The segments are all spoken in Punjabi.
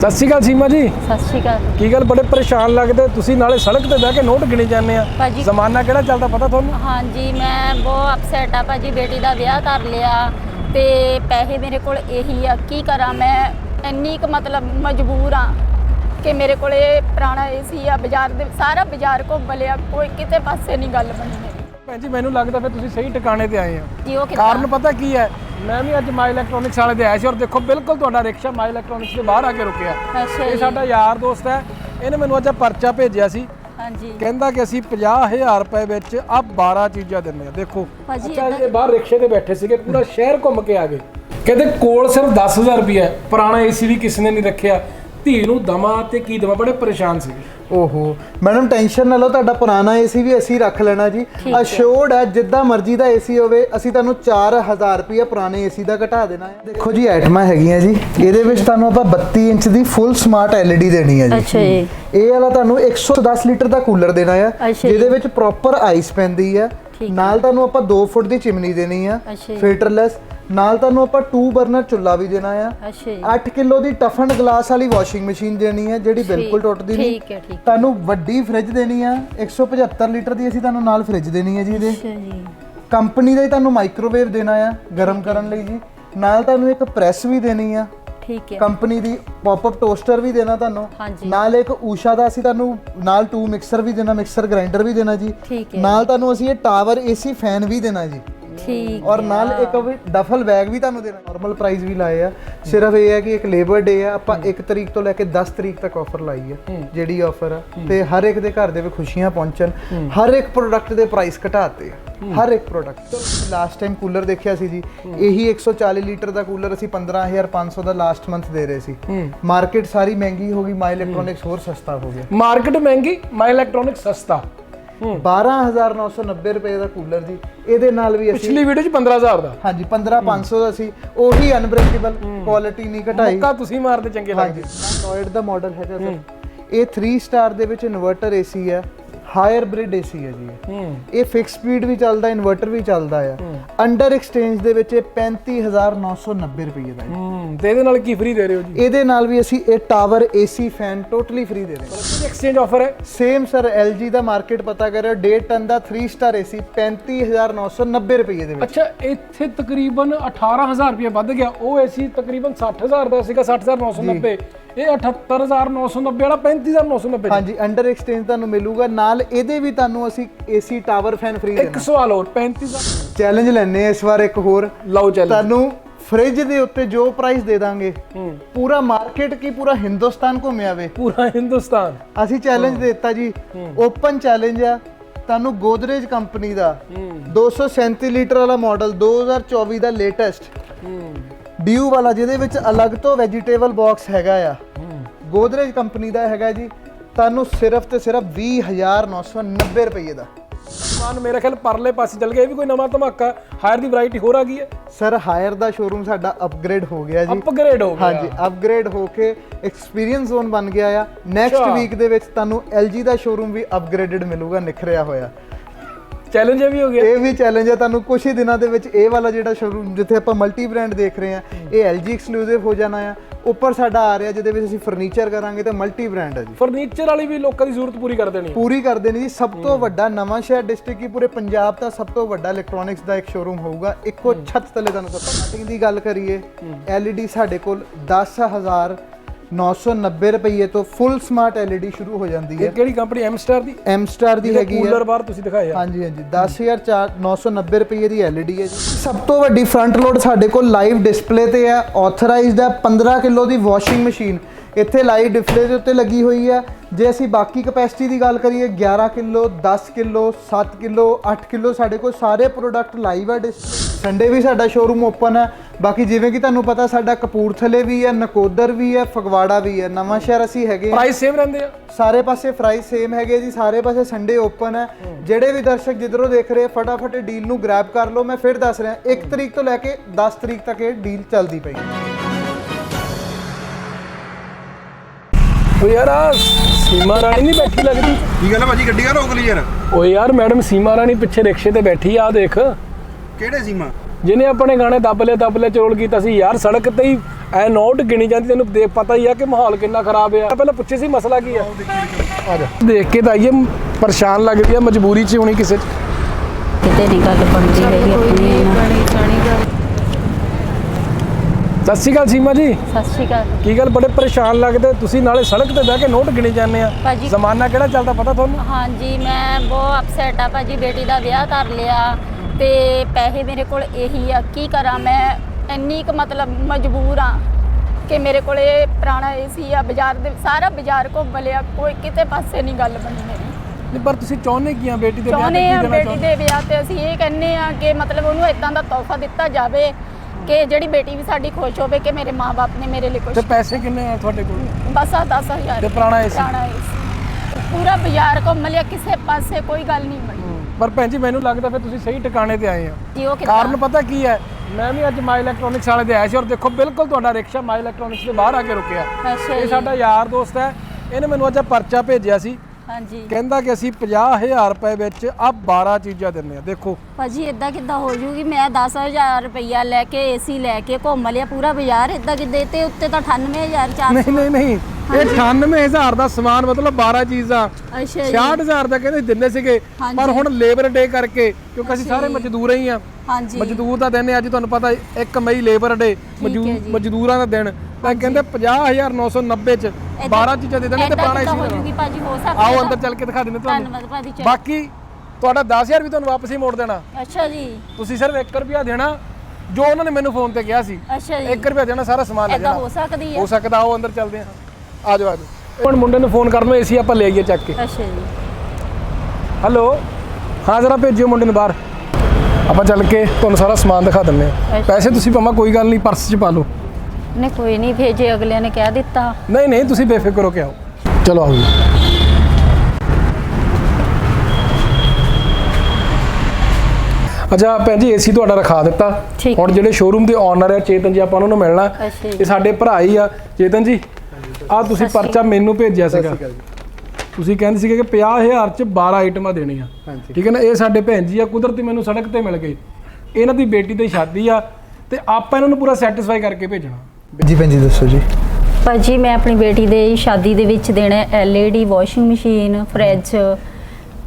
ਸਤਿ ਸ਼੍ਰੀ ਅਕਾਲ ਸੀਮਾ ਜੀ। ਸਤਿ ਸ਼੍ਰੀ ਅਕਾਲ ਕੀ ਗੱਲ ਬੜੇ ਪਰੇਸ਼ਾਨ ਲੱਗਦੇ? ਤੁਸੀਂ ਨਾਲੇ ਸੜਕ ਤੇ ਬਹਿ ਕੇ ਨੋਟ ਗਿਣੇ ਜਾਂਦੇ ਆ। ਭਾਜੀ। ਜ਼ਮਾਨਾ ਕਿਹੜਾ ਚੱਲਦਾ ਪਤਾ ਤੁਹਾਨੂੰ? ਹਾਂਜੀ ਮੈਂ ਬਹੁਤ ਅਪਸੈਟ ਆ ਭਾਜੀ ਬੇਟੀ ਦਾ ਵਿਆਹ ਕਰ ਲਿਆ ਤੇ ਪੈਸੇ ਮੇਰੇ ਕੋਲ ਇਹੀ ਆ। ਕੀ ਕਰਾਂ ਮੈਂ? ਇੰਨੀ ਕੁ ਮਤਲਬ ਮਜਬੂਰ ਆ ਕਿ ਮੇਰੇ ਕੋਲ ਇਹ ਪੁਰਾਣਾ ਏਸੀ ਆ ਬਾਜ਼ਾਰ ਦੇ ਸਾਰਾ ਬਾਜ਼ਾਰ ਘੁੰਮ ਲਿਆ ਕੋਈ ਕਿਤੇ ਪਾਸੇ ਨਹੀਂ ਗੱਲ ਬਣੀ ਮੇਰੀ ਭੈਣ ਜੀ ਮੈਨੂੰ ਲੱਗਦਾ ਫਿਰ ਤੁਸੀਂ ਸਹੀ ਟਿਕਾਣੇ ਤੇ ਆਏ ਆ। ਜੀ ਉਹ ਕਿੱਦਾਂ? ਕਾਰਨ ਪਤਾ ਕੀ ਹੈ? ਮੈਂ ਵੀ ਅੱਜ ਮਾਈ ਇਲੈਕਟ੍ਰੋਨਿਕਸ ਵਾਲੇ ਦੇ ਆਇਆ ਸੀ ਔਰ ਦੇਖੋ ਬਿਲਕੁਲ ਤੁਹਾਡਾ ਰਿਕਸ਼ਾ ਮਾਈ ਇਲੈਕਟ੍ਰੋਨਿਕਸ ਦੇ ਬਾਹਰ ਆ ਕੇ ਰੁਕਿਆ। ਅੱਛਾ ਇਹ ਸਾਡਾ ਯਾਰ ਦੋਸਤ ਹੈ। ਇਹਨੇ ਮੈਨੂੰ ਅੱਜ ਪਰਚਾ ਭੇਜਿਆ ਸੀ। ਹਾਂਜੀ। ਕਹਿੰਦਾ ਕਿ ਅਸੀਂ 50000 ਰੁਪਏ ਵਿੱਚ ਆ 12 ਚੀਜ਼ਾਂ ਦਿੰਦੇ ਆ ਦੇਖੋ ਅੱਛਾ ਇਹ ਬਾਹਰ ਰਿਕਸ਼ੇ ਤੇ ਬੈਠੇ ਸੀਗੇ ਪੂਰਾ ਸ਼ਹਿਰ ਘੁੰਮ ਕੇ ਆ ਗਏ। ਕਹਿੰਦੇ ਕੋਲ ਸਿਰਫ 10000 ਰੁਪਏ ਪੁਰਾਣਾ ਏਸੀ ਵੀ ਕਿਸੇ ਨੇ ਨਹੀਂ ਰੱਖਿਆ। ਧੀ ਨੂੰ ਦਮਾ ਤੇ ਕੀ ਦਮਾ? ਬੜੇ ਪਰੇਸ਼ਾਨ ਸੀਗੇ ਓਹੋ। ਮੈਡਮ ਟੈਨਸ਼ਨ ਨਾ ਲਓ ਤੁਹਾਡਾ ਪੁਰਾਣਾ ਏਸੀ ਵੀ ਅਸੀਂ ਰੱਖ ਲੈਣਾ ਜੀ। ਹੈ। ਅਸ਼ੋਰਡ ਹੈ ਜਿੱਦਾਂ ਮਰਜ਼ੀ ਦਾ ਏਸੀ ਹੋਵੇ ਅਸੀਂ ਤੁਹਾਨੂੰ 4000 ਰੁਪਏ ਪੁਰਾਣੇ ਏਸੀ ਦਾ ਘਟਾ ਦੇਣਾ ਹੈ। ਦੇਖੋ ਜੀ ਆਈਟਮਾਂ ਹੈਗੀਆਂ ਜੀ। ਇਹਦੇ ਵਿੱਚ ਤੁਹਾਨੂੰ ਆਪਾਂ 32 ਇੰਚ ਦੀ ਫੁੱਲ ਸਮਾਰਟ LED ਦੇਣੀ ਹੈ ਜੀ। ਅੱਛਾ ਜੀ। ਇਹ ਵਾਲਾ ਤੁਹਾਨੂੰ 110 ਲੀਟਰ ਦਾ ਕੂਲਰ ਦੇਣਾ ਜੀ। ਜਿਹਦੇ ਵਿੱਚ ਪ੍ਰੋਪਰ ਆਈਸ ਪੈਂਦੀ ਆ ਠੀਕ ਨਾਲ ਤੁਹਾਨੂੰ ਆਪਾਂ 2 ਫੁੱਟ ਦੀ ਚਿਮਨੀ ਦੇਣੀ ਆ। ਫਿਲਟਰਲੈਸ ਨਾਲ ਤੁਹਾਨੂੰ ਆਪਾਂ 2 ਬਰਨਰ ਚੁੱਲ੍ਹਾ ਵੀ ਦੇਣਾ ਆ। ਅੱਛਾ ਜੀ। 8 ਕਿਲੋ ਦੀ ਟਫਨ ਗਲਾਸ ਵਾਲੀ ਵਾਸ਼ਿੰਗ ਮਸ਼ੀਨ ਦੇਣੀ ਹੈ ਜਿਹੜੀ ਬਿਲਕੁਲ ਟੁੱਟਦੀ ਨਹੀਂ। ਠੀਕ ਹੈ ਠੀਕ ਤੁਹਾਨੂੰ ਵੱਡੀ ਫ੍ਰਿਜ ਦੇਣੀ ਆ 175 ਲੀਟਰ ਦੀ ਅਸੀਂ ਤੁਹਾਨੂੰ ਨਾਲ ਫ੍ਰਿਜ ਦੇਣੀ ਹੈ ਜੀ ਇਹਦੇ। ਅੱਛਾ ਜੀ। ਕੰਪਨੀ ਦਾ ਹੀ ਤੁਹਾਨੂੰ ਮਾਈਕ੍ਰੋਵੇਵ ਦੇਣਾ ਆ ਗਰਮ ਕਰਨ ਲਈ ਜੀ। ਨਾਲ ਤੁਹਾਨੂੰ ਇੱਕ ਪ੍ਰੈਸ ਵੀ ਦੇਣੀ ਆ ਠੀਕ ਹੈ। ਕੰਪਨੀ ਦੀ ਪੌਪਅਪ ਟੋਸਟਰ ਵੀ ਦੇਣਾ ਤੁਹਾਨੂੰ। ਹਾਂਜੀ। ਨਾਲ ਇੱਕ ਊਸ਼ਾ ਦਾ ਅਸੀਂ ਤੁਹਾਨੂੰ ਨਾਲ ਟੂ ਮਿਕਸਰ ਵੀ ਦੇਣਾ ਮਿਕਸਰ ਗ੍ਰਾਈਂਡਰ ਵੀ ਦੇਣਾ ਜੀ। ਠੀਕ ਹੈ। ਨਾਲ ਤੁਹਾਨੂੰ ਅਸੀਂ ਇਹ ਟਾਵਰ ਏਸੀ ਫੈਨ ਵੀ ਦੇਣਾ ਜੀ। ਠੀਕ ਔਰ ਨਾਲ ਇੱਕ ਵੀ ਡਫਲ ਬੈਗ ਵੀ ਤੁਹਾਨੂੰ ਦੇਣਾ ਨਾਰਮਲ ਪ੍ਰਾਈਸ ਵੀ ਲਾਏ ਆ। ਸਿਰਫ ਇਹ ਹੈ ਕਿ ਇੱਕ ਲੇਬਰ ਡੇ ਆ ਆਪਾਂ 1 ਤਰੀਕ ਤੋਂ ਲੈ ਕੇ 10 ਤਰੀਕ ਤੱਕ ਆਫਰ ਲਾਈ ਹੈ। ਜਿਹੜੀ ਆਫਰ ਆ। ਤੇ ਹਰ ਇੱਕ ਦੇ ਘਰ ਦੇ ਵਿੱਚ ਖੁਸ਼ੀਆਂ ਪਹੁੰਚਣ ਹਰ ਇੱਕ ਪ੍ਰੋਡਕਟ ਦੇ ਪ੍ਰਾਈਸ ਘਟਾਤੇ ਆ। ਹਰ ਇੱਕ ਪ੍ਰੋਡਕਟ ਲਾਸਟ ਟਾਈਮ ਕੂਲਰ ਦੇਖਿਆ ਸੀ ਜੀ। ਇਹੀ 140 ਲੀਟਰ ਦਾ ਕੂਲਰ ਅਸੀਂ 15500 ਦਾ ਲਾਸਟ ਮੰਥ ਦੇ ਰਹੇ ਸੀ। ਮਾਰਕੀਟ ਸਾਰੀ ਮਹਿੰਗੀ ਹੋ ਗਈ ਮਾਈ ਇਲੈਕਟ੍ਰੋਨਿਕਸ ਹੋਰ ਸਸਤਾ ਹੋ ਗਿਆ। ਮਾਰਕੀਟ ਮਹਿੰਗੀ ਮਾਈ ਇਲੈਕਟ੍ਰੋਨਿਕ ਸਸਤਾ। 12990 ਰੁਪਏ ਦਾ ਕੂਲਰ ਜੀ। ਇਹਦੇ ਨਾਲ ਵੀ ਅਸੀਂ ਪਿਛਲੀ ਵੀਡੀਓ 'ਚ 15000 ਦਾ। ਹਾਂਜੀ 15500 ਦਾ ਸੀ। ਉਹੀ ਅਨਬ੍ਰੇਕੇਬਲ ਕੁਆਲਿਟੀ ਨਹੀਂ ਘਟਾਈ। ਮੁੱਕਾ ਤੁਸੀਂ ਮਾਰਦੇ ਚੰਗੇ ਲੱਗਦੇ। ਨੋਇਡ ਦਾ ਮਾਡਲ ਹੈਗਾ ਸਰ ਇਹ 3 ਸਟਾਰ ਦੇ ਵਿੱਚ ਇਨਵਰਟਰ ਏਸੀ ਹੈ। ਹਾਇਰ ਬ੍ਰਿਡ ਏਸੀ ਹੈ ਜੀ ਇਹ। ਹੂੰ। ਇਹ ਫਿਕਸ ਸਪੀਡ ਵੀ ਚੱਲਦਾ ਇਨਵਰਟਰ ਵੀ ਚੱਲਦਾ ਆ। ਅੰਡਰ ਐਕਸਚੇਂਜ ਦੇ ਵਿੱਚ ਇਹ 35990 ਰੁਪਏ ਦਾ ਹੈ। ਹੂੰ ਤੇ ਇਹਦੇ ਨਾਲ ਕੀ ਫ੍ਰੀ ਦੇ ਰਹੇ ਹੋ ਜੀ? ਇਹਦੇ ਨਾਲ ਵੀ ਅਸੀਂ ਇਹ tower AC fan totally free ਦੇ ਰਹੇ ਹਾਂ। ਐਕਸਚੇਂਜ ਆਫਰ ਹੈ? ਸੇਮ ਸਰ LG ਦਾ ਮਾਰਕੀਟ ਪਤਾ ਕਰਿਓ 1.5 ਟਨ ਦਾ 3 ਸਟਾਰ ਏਸੀ 35990 ਰੁਪਏ ਦੇ ਵਿੱਚ। ਅੱਛਾ ਇੱਥੇ ਤਕਰੀਬਨ 18000 ਰੁਪਏ ਵੱਧ ਗਿਆ। ਉਹ ਏਸੀ ਤਕਰੀਬਨ 60000 ਦਾ ਸੀਗਾ 60990 ਇਹ 78990 ਵਾਲਾ 35990 ਹਾਂਜੀ ਅੰਡਰ ਐਕਸਚੇਂਜ ਤੁਹਾਨੂੰ ਮਿਲੂਗਾ। ਨਾਲ ਇਹਦੇ ਵੀ ਤੁਹਾਨੂੰ ਅਸੀਂ ਏਸੀ ਟਾਵਰ ਫੈਨ ਫ੍ਰੀ ਇੱਕ ਸਵਾਲ ਹੋਰ 35000 ਚੈਲੰਜ ਲੈਣੇ ਇਸ ਵਾਰ ਇੱਕ ਹੋਰ। ਲਓ ਚੱਲ ਤੁਹਾਨੂੰ ਫ੍ਰਿਜ ਦੇ ਉੱਤੇ ਜੋ ਪ੍ਰਾਈਸ ਦੇ ਦਾਂਗੇ ਪੂਰਾ ਮਾਰਕੀਟ ਕੀ ਪੂਰਾ ਹਿੰਦੁਸਤਾਨ ਘੁੰਮਿਆ ਵੇ ਪੂਰਾ ਹਿੰਦੁਸਤਾਨ। ਅਸੀਂ ਚੈਲੰਜ ਦਿੱਤਾ ਜੀ। ਓਪਨ ਚੈਲੰਜ ਆ। ਤੁਹਾਨੂੰ ਗੋਦਰੇਜ ਕੰਪਨੀ ਦਾ। 237 ਲੀਟਰ ਵਾਲਾ ਮਾਡਲ 2024 ਦਾ ਲੇਟੈਸਟ ਡਿਊ ਵਾਲਾ ਜਿਹਦੇ ਵਿੱਚ ਅਲੱਗ ਤੋਂ ਵੈਜੀਟੇਬਲ ਬਾਕਸ ਹੈਗਾ ਆ। ਗੋਦਰੇਜ ਕੰਪਨੀ ਦਾ ਹੈਗਾ ਜੀ। ਤੁਹਾਨੂੰ ਸਿਰਫ ਤੇ ਸਿਰਫ 20990 ਰੁਪਏ ਦਾ। ਸਮਾਨ ਮੇਰੇ ਖਿਆਲ ਪਰਲੇ ਪਾਸੇ ਚੱਲ ਗਿਆ ਇਹ ਵੀ ਕੋਈ ਨਵਾਂ ਧਮਾਕਾ? ਹਾਇਰ ਦੀ ਵੈਰਾਈਟੀ ਹੋਰ ਆ ਗਈ ਹੈ? ਸਰ ਹਾਇਰ ਦਾ ਸ਼ੋਰੂਮ ਸਾਡਾ ਅਪਗ੍ਰੇਡ ਹੋ ਗਿਆ ਜੀ। ਅਪਗ੍ਰੇਡ ਹੋ ਗਿਆ। ਹਾਂਜੀ ਅਪਗ੍ਰੇਡ ਹੋ ਕੇ ਐਕਸਪੀਰੀਅੰਸ ਜ਼ੋਨ ਬਣ ਗਿਆ ਆ। ਨੈਕਸਟ। ਵੀਕ ਦੇ ਵਿੱਚ ਤੁਹਾਨੂੰ LG ਦਾ ਸ਼ੋਰੂਮ ਵੀ ਅਪਗ੍ਰੇਡਡ ਮਿਲੂਗਾ ਨਿਖਰਿਆ ਹੋਇਆ। ਚੈਲੰਜ ਵੀ ਹੋ ਗਿਆ। ਇਹ ਵੀ ਚੈਲੰਜ ਹੈ ਤੁਹਾਨੂੰ ਕੁਝ ਹੀ ਦਿਨਾਂ ਦੇ ਵਿੱਚ ਇਹ ਵਾਲਾ ਜਿਹੜਾ ਸ਼ੋਰੂਮ ਜਿੱਥੇ ਆਪਾਂ ਮਲਟੀ ਬ੍ਰਾਂਡ ਦੇਖ ਰਹੇ ਆ ਇਹ LG ਐਕਸਕਲੂਸਿਵ ਹੋ ਜਾਣਾ ਆ। ਉੱਪਰ ਸਾਡਾ ਆ ਰਿਹਾ ਜਿਹਦੇ ਵਿੱਚ ਅਸੀਂ ਫਰਨੀਚਰ ਕਰਾਂਗੇ ਤੇ ਮਲਟੀ ਬ੍ਰਾਂਡ ਹੈ ਜੀ। ਫਰਨੀਚਰ ਵਾਲੀ ਵੀ ਲੋਕਾਂ ਦੀ ਜ਼ਰੂਰਤ ਪੂਰੀ ਕਰ ਦੇਣੀ। ਪੂਰੀ ਕਰਦੇ ਨੇ ਜੀ। ਸਭ ਤੋਂ ਵੱਡਾ ਨਵਾਂ ਸ਼ਹਿਰ ਡਿਸਟ੍ਰਿਕਟ ਹੀ ਪੂਰੇ ਪੰਜਾਬ ਦਾ ਸਭ ਤੋਂ ਵੱਡਾ ਇਲੈਕਟ੍ਰੋਨਿਕਸ ਦਾ ਇੱਕ ਸ਼ੋਰੂਮ ਹੋਊਗਾ। ਇੱਕੋ ਛੱਤ ਥੱਲੇ ਤੁਹਾਨੂੰ ਸਟਾਰਟਿੰਗ ਦੀ ਗੱਲ ਕਰੀਏ LED ਸਾਡੇ ਕੋਲ 10990 ਰੁਪਏ ਤੋਂ ਫੁੱਲ ਸਮਾਰਟ LED ਸ਼ੁਰੂ ਹੋ ਜਾਂਦੀ ਇਹ ਹੈ। ਕਿਹੜੀ ਕੰਪਨੀ ਐਮ ਸਟਾਰ ਦੀ? M ਸਟਾਰ ਦੀ ਹੈਗੀ ਹੈ। ਕੂਲਰ ਬਾਹਰ ਤੁਸੀਂ ਦਿਖਾਇਆ। ਹਾਂਜੀ ਹਾਂਜੀ। 10990 ਰੁਪਏ ਦੀ LED ਹੈ ਜੀ। ਸਭ ਤੋਂ ਵੱਡੀ ਫਰੰਟ ਲੋਡ ਸਾਡੇ ਕੋਲ ਲਾਈਵ ਡਿਸਪਲੇ ਤੇ ਹੈ। ਆਥੋਰਾਈਜ਼ਡ ਹੈ। 15 ਕਿਲੋ ਦੀ ਵਾਸ਼ਿੰਗ ਮਸ਼ੀਨ ਇੱਥੇ ਲਾਈਵ ਡਿਸਪਲੇ ਦੇ ਉੱਤੇ ਲੱਗੀ ਹੋਈ ਹੈ। ਜੇ ਅਸੀਂ ਬਾਕੀ ਕਪੈਸਿਟੀ ਦੀ ਗੱਲ ਕਰੀਏ 11 ਕਿਲੋ 10 ਕਿਲੋ 7 ਕਿਲੋ 8 ਕਿਲੋ ਸਾਡੇ ਕੋਲ ਸਾਰੇ ਪ੍ਰੋਡਕਟ ਲਾਈਵ ਹੈ। ਸੰਡੇ ਵੀ ਸਾਡਾ ਸ਼ੋਰੂਮ ਓਪਨ ਹੈ। ਬਾਕੀ ਜਿਵੇਂ ਕਿ ਤੁਹਾਨੂੰ ਪਤਾ ਸਾਡਾ ਕਪੂਰਥਲੇ ਵੀ ਹੈ ਨਕੋਦਰ ਵੀ ਹੈ ਫਗਵਾੜਾ ਵੀ ਹੈ। ਨਵਾਂ ਸ਼ਹਿਰ ਅਸੀਂ ਹੈਗੇ ਹਾਂ। ਪ੍ਰਾਈਸ ਸੇਮ ਰਹਿੰਦੇ ਆ? ਸਾਰੇ ਪਾਸੇ ਪ੍ਰਾਈਸ ਸੇਮ ਹੈਗੇ ਜੀ ਸਾਰੇ ਪਾਸੇ ਸੰਡੇ ਓਪਨ ਹੈ। ਜਿਹੜੇ ਵੀ ਦਰਸ਼ਕ ਜਿੱਧਰੋਂ ਦੇਖ ਰਹੇ ਫਟਾਫਟ ਡੀਲ ਨੂੰ ਗ੍ਰੈਬ ਕਰ ਲਓ। ਮੈਂ ਫਿਰ ਦੱਸ ਰਿਹਾ 1 ਤਰੀਕ ਤੋਂ ਲੈ ਕੇ 10 ਤਰੀਕ ਤੱਕ ਇਹ ਡੀਲ ਚੱਲਦੀ ਪਈ ਓ ਯਾਰ ਆ ਸੀਮਾ ਰਾਣੀ ਨਹੀਂ ਬੈਠੀ ਲੱਗਦੀ? ਕੀ ਗੱਲ ਹੈ ਭਾਜੀ ਗੱਡੀਆਂ ਰੋਕ ਲਈ ਯਾਰ? ਓ ਯਾਰ ਮੈਡਮ ਸੀਮਾ ਰਾਣੀ ਪਿੱਛੇ ਰਿਕਸ਼ੇ ਤੇ ਬੈਠੀ ਆ ਦੇਖ। ਕਿਹੜੇ ਸੀਮਾ? ਜਿਹਨੇ ਆਪਣੇ ਗਾਣੇ ਦੱਬ ਲੈ ਦੱਬ ਲੈ ਚੋਲ ਕੀਤਾ ਸੀ। ਯਾਰ ਸੜਕ ਤੇ ਹੀ ਐ ਨੋਟ ਗਿਣੀ ਜਾਂਦੀ ਤੈਨੂੰ ਦੇਖ ਪਤਾ ਹੀ ਆ ਕਿ ਮਾਹੌਲ ਕਿੰਨਾ ਖਰਾਬ ਆ। ਪਹਿਲਾਂ ਪੁੱਛੇ ਸੀ ਮਸਲਾ ਕੀ ਆ? ਆ ਜਾ। ਦੇਖ ਕੇ ਤਾਂ ਆਈਏ ਪਰੇਸ਼ਾਨ ਲੱਗਦੀ ਆ ਮਜਬੂਰੀ 'ਚ ਹੋਣੀ ਕਿਸੇ 'ਚ। ਕਿਤੇ ਨਹੀਂ ਗੱਲ ਬਣਦੀ ਹੈਗੀ ਆਪਣੀ। ਸਤਿ ਸ਼੍ਰੀ ਅਕਾਲ ਸੀਮਾ ਜੀ। ਸਤਿ ਸ਼੍ਰੀ ਅਕਾਲ। ਕੀ ਗੱਲ ਬੜੇ ਪਰੇਸ਼ਾਨ ਲੱਗਦੇ? ਤੁਸੀਂ ਨਾਲੇ ਸੜਕ ਤੇ ਬਹਿ ਕੇ ਨੋਟ ਗਿਣੇ ਜਾਂਦੇ ਆ। ਭਾਜੀ। ਜ਼ਮਾਨਾ ਕਿਹੜਾ ਚੱਲਦਾ ਪਤਾ ਤੁਹਾਨੂੰ? ਹਾਂਜੀ ਮੈਂ ਬਹੁਤ ਅਪਸੈਟ ਆ ਭਾਜੀ ਬੇਟੀ ਦਾ ਵਿਆਹ ਕਰ ਲਿਆ ਤੇ ਪੈਸੇ ਮੇਰੇ ਕੋਲ ਇਹੀ ਆ। ਕੀ ਕਰਾਂ ਮੈਂ? ਇੰਨੀ ਕੁ ਮਤਲਬ ਮਜਬੂਰ ਆ ਕਿ ਮੇਰੇ ਕੋਲੇ ਪੁਰਾਣਾ ਏਸੀ ਆ ਬਾਜ਼ਾਰ ਦੇ ਸਾਰਾ ਬਾਜ਼ਾਰ ਘੁੰਮ ਲਿਆ ਕੋਈ ਕਿਤੇ ਪਾਸੇ ਨਹੀਂ ਗੱਲ ਬਣੀ ਮੇਰੀ। ਨਹੀਂ ਪਰ ਤੁਸੀਂ ਚਾਹੁੰਦੇ ਕੀ ਆ ਬੇਟੀ ਦੇ ਵਿਆਹ ਤੇ? ਚਾਹੁੰਦੇ ਕੀ ਆ ਦੇਣਾ ਬੇਟੀ ਚਾਹੁੰਦੇ? ਦੇ ਵਿਆਹ ਤੇ ਅਸੀਂ ਇਹ ਕਹਿੰਨੇ ਆ ਕਿ ਮਤਲਬ ਉਹਨੂੰ ਇਦਾਂ ਦਾ ਤੋਹਫਾ ਦਿੱਤਾ ਜਾਵੇ ਕਿ ਜਿਹੜੀ ਬੇਟੀ ਵੀ ਸਾਡੀ ਖੁਸ਼ ਹੋਵੇ ਕਿ ਮੇਰੇ ਮਾਪੇ ਨੇ ਮੇਰੇ ਲਈ ਕੁਝ ਤੇ ਪੈਸੇ ਕਿੰਨੇ ਆ ਤੁਹਾਡੇ ਕੋਲ? ਬਸ ਆ 10000 ਤੇ ਪੁਰਾਣਾ AC? ਪੁਰਾਣਾ AC ਪੂਰਾ ਬਾਜ਼ਾਰ ਘੁੰਮ ਲਿਆ ਕਿਸੇ ਪਾਸੇ ਕੋਈ ਗੱਲ ਨਹੀਂ ਬਣੀ। ਪਰ ਭੈਣ ਜੀ ਮੈਨੂੰ ਲੱਗਦਾ ਫਿਰ ਤੁਸੀਂ ਸਹੀ ਟਿਕਾਣੇ ਤੇ ਆਏ ਆ ਜੀ ਉਹ ਕਿੱਦਾਂ? ਕਾਰਨ ਪਤਾ ਕੀ ਹੈ? ਮੈਂ ਵੀ ਅੱਜ ਮਾਈ ਇਲੈਕਟ੍ਰੋਨਿਕਸ ਵਾਲੇ ਦੇ ਆਇਆ ਸੀ ਔਰ ਦੇਖੋ ਬਿਲਕੁਲ ਤੁਹਾਡਾ ਰਿਕਸ਼ਾ ਮਾਈ ਇਲੈਕਟ੍ਰੋਨਿਕਸ ਦੇ ਬਾਹਰ ਆ ਕੇ ਰੁਕਿਆ। ਇਹ ਸਾਡਾ ਯਾਰ ਦੋਸਤ ਹੈ। ਇਹਨੇ ਮੈਨੂੰ ਅੱਜ ਪਰਚਾ ਭੇਜਿਆ ਸੀ। ਹਾਂਜੀ। ਕਹਿੰਦਾ ਕਿ ਅਸੀਂ 50000 ਰੁਪਏ ਵਿੱਚ ਆ 12 ਚੀਜ਼ਾਂ ਦਿੰਨੇ ਆ ਦੇਖੋ। ਭਾਜੀ ਇਦਾਂ ਕਿੱਦਾਂ ਹੋ ਜੂਗੀ? ਮੈਂ 10000 ਰੁਪਈਆ ਲੈ ਕੇ ਏਸੀ ਲੈ ਕੇ ਘੁੰਮ ਲਿਆ ਪੂਰਾ ਬਾਜ਼ਾਰ ਇਦਾਂ ਕਿੱਦੇ? ਤੇ ਉੱਤੇ ਤਾਂ 98400 ਨਹੀਂ ਨਹੀਂ ਨਹੀਂ। ਇਹ 98000 ਦਾ ਸਮਾਨ ਮਤਲਬ 12 ਚੀਜ਼ਾਂ। ਅੱਛਾ ਜੀ। 66000 ਦਾ ਕਹਿੰਦੇ ਦਿੰਦੇ ਸੀਗੇ। ਪਰ ਹੁਣ ਲੇਬਰ ਡੇ ਕਰਕੇ ਕਿਉਂਕਿ ਅਸੀਂ ਸਾਰੇ ਮਜ਼ਦੂਰ ਹੀ ਆ ਹਾਂਜੀ। ਮਜ਼ਦੂਰ ਦਾ ਦਿਨ ਹੈ। ਅੱਜ ਤੁਹਾਨੂੰ ਪਤਾ 1 ਮਈ ਲੇਬਰ ਡੇ। ਮਜ਼ਦੂਰਾਂ ਦਾ ਦਿਨ। ਤਾਂ ਕਹਿੰਦੇ 50990 ਚ 12 ਚੀਜ਼ਾਂ ਦੇ ਦੇਣੇ ਤੇ ਪੁਰਾਣਾ ਕਿੱਦਾਂ ਹੋ ਸੀ ਜੂਗੀ ਭਾਜੀ ਹੋ ਸਕਦਾ ਆਓ ਅੰਦਰ ਚੱਲ ਕੇ ਦਿਖਾ ਦਿੰਦੇ ਤੁਹਾਨੂੰ। ਧੰਨਵਾਦ ਭਾਜੀ ਚਲੋ। ਬਾਕੀ ਤੁਹਾਡਾ 10000 ਵੀ ਤੁਹਾਨੂੰ ਵਾਪਸ ਹੀ ਮੋੜ ਦੇਣਾ। ਅੱਛਾ ਜੀ। ਤੁਸੀਂ ਸਿਰਫ 1 ਰੁਪਿਆ ਦੇਣਾ ਜੋ ਉਹਨਾਂ ਨੇ ਮੈਨੂੰ ਫੋਨ ਤੇ ਕਿਹਾ ਸੀ। ਅੱਛਾ ਜੀ। 1 ਰੁਪਿਆ ਦੇਣਾ ਸਾਰਾ ਸਮਾਨ ਲੈ ਇਦਾਂ ਜਾਣਾ। ਹੋ ਸਕਦੀ ਹੈ ਹੋ ਸਕਦਾ ਆਓ ਅੰਦਰ ਚੱਲਦੇ ਹਾਂ। ਆ ਜਾਓ ਆ ਜਾਓ। ਹੁਣ ਮੁੰਡੇ ਨੂੰ ਫੋਨ ਕਰ ਲਓ ਏਸੀ ਆਪਾਂ ਲੈ ਆਈਏ ਚੱਕ ਕੇ। ਅੱਛਾ ਜੀ। ਹੈਲੋ? ਹਾਂ ਜਰਾ ਭੇਜਿਓ ਮੁੰਡੇ ਨੂੰ ਬਾਹਰ। ਆਪਾਂ ਚੱਲ ਕੇ ਤੁਹਾਨੂੰ ਸਾਰਾ ਸਮਾਨ ਦਿਖਾ ਦਿੰਨੇ ਆ। ਪੈਸੇ ਤੁਸੀਂ ਭਾਵੇਂ ਕੋਈ ਗੱਲ ਨਹੀਂ ਪਰਸ 'ਚ ਪਾ ਲਓ। ਨਹੀਂ ਕੋਈ ਨਹੀਂ ਭੇਜੇ ਅਗਲਿਆਂ ਨੇ ਕਹਿ ਦਿੱਤਾ। ਨਹੀਂ ਨਹੀਂ ਤੁਸੀਂ ਬੇਫਿਕਰ ਹੋ ਕੇ ਆਓ। ਚਲੋ ਆਓ ਜੀ ਅੱਛਾ ਭੈਣ ਜੀ ਏਸੀ ਤੁਹਾਡਾ ਰਖਾ ਦਿੱਤਾ। ਠੀਕ। ਹੁਣ ਜਿਹੜੇ ਸ਼ੋਰੂਮ ਦੇ ਓਨਰ ਆ ਚੇਤਨ ਜੀ ਆਪਾਂ ਉਹਨਾਂ ਨੂੰ ਮਿਲਣਾ। ਅੱਛਾ ਜੀ। ਇਹ ਸਾਡੇ ਭਰਾ ਹੀ ਆ। ਚੇਤਨ ਜੀ ਆ ਤੁਸੀਂ ਸ਼੍ਰੀ ਪਰਚਾ ਮੈਨੂੰ ਭੇਜਿਆ ਸੀਗਾ। ਤੁਸੀਂ ਕਹਿੰਦੇ ਸੀਗੇ ਕਿ 50000 ਚ 12 ਆਈਟਮਾਂ ਦੇਣੀਆਂ। ਠੀਕ ਹੈ ਨਾ? ਇਹ ਸਾਡੇ ਭੈਣ ਜੀ ਆ ਕੁਦਰਤੀ ਮੈਨੂੰ ਸੜਕ ਤੇ ਮਿਲ ਗਏ। ਇਹਨਾਂ ਦੀ ਬੇਟੀ ਦੀ ਸ਼ਾਦੀ ਆ ਤੇ ਆਪਾਂ ਇਹਨਾਂ ਨੂੰ ਪੂਰਾ ਸੈਟੀਸਫਾਈ ਕਰਕੇ ਭੇਜਣਾ। ਜੀ ਭੈਣ ਜੀ, ਦੱਸੋ ਜੀ। ਭਾਜੀ, ਮੈਂ ਆਪਣੀ ਬੇਟੀ ਦੇ ਸ਼ਾਦੀ ਦੇ ਵਿੱਚ ਦੇਣਾ ਐਲਈਡੀ ਵਾਸ਼ਿੰਗ ਮਸ਼ੀਨ ਫ੍ਰਿਜ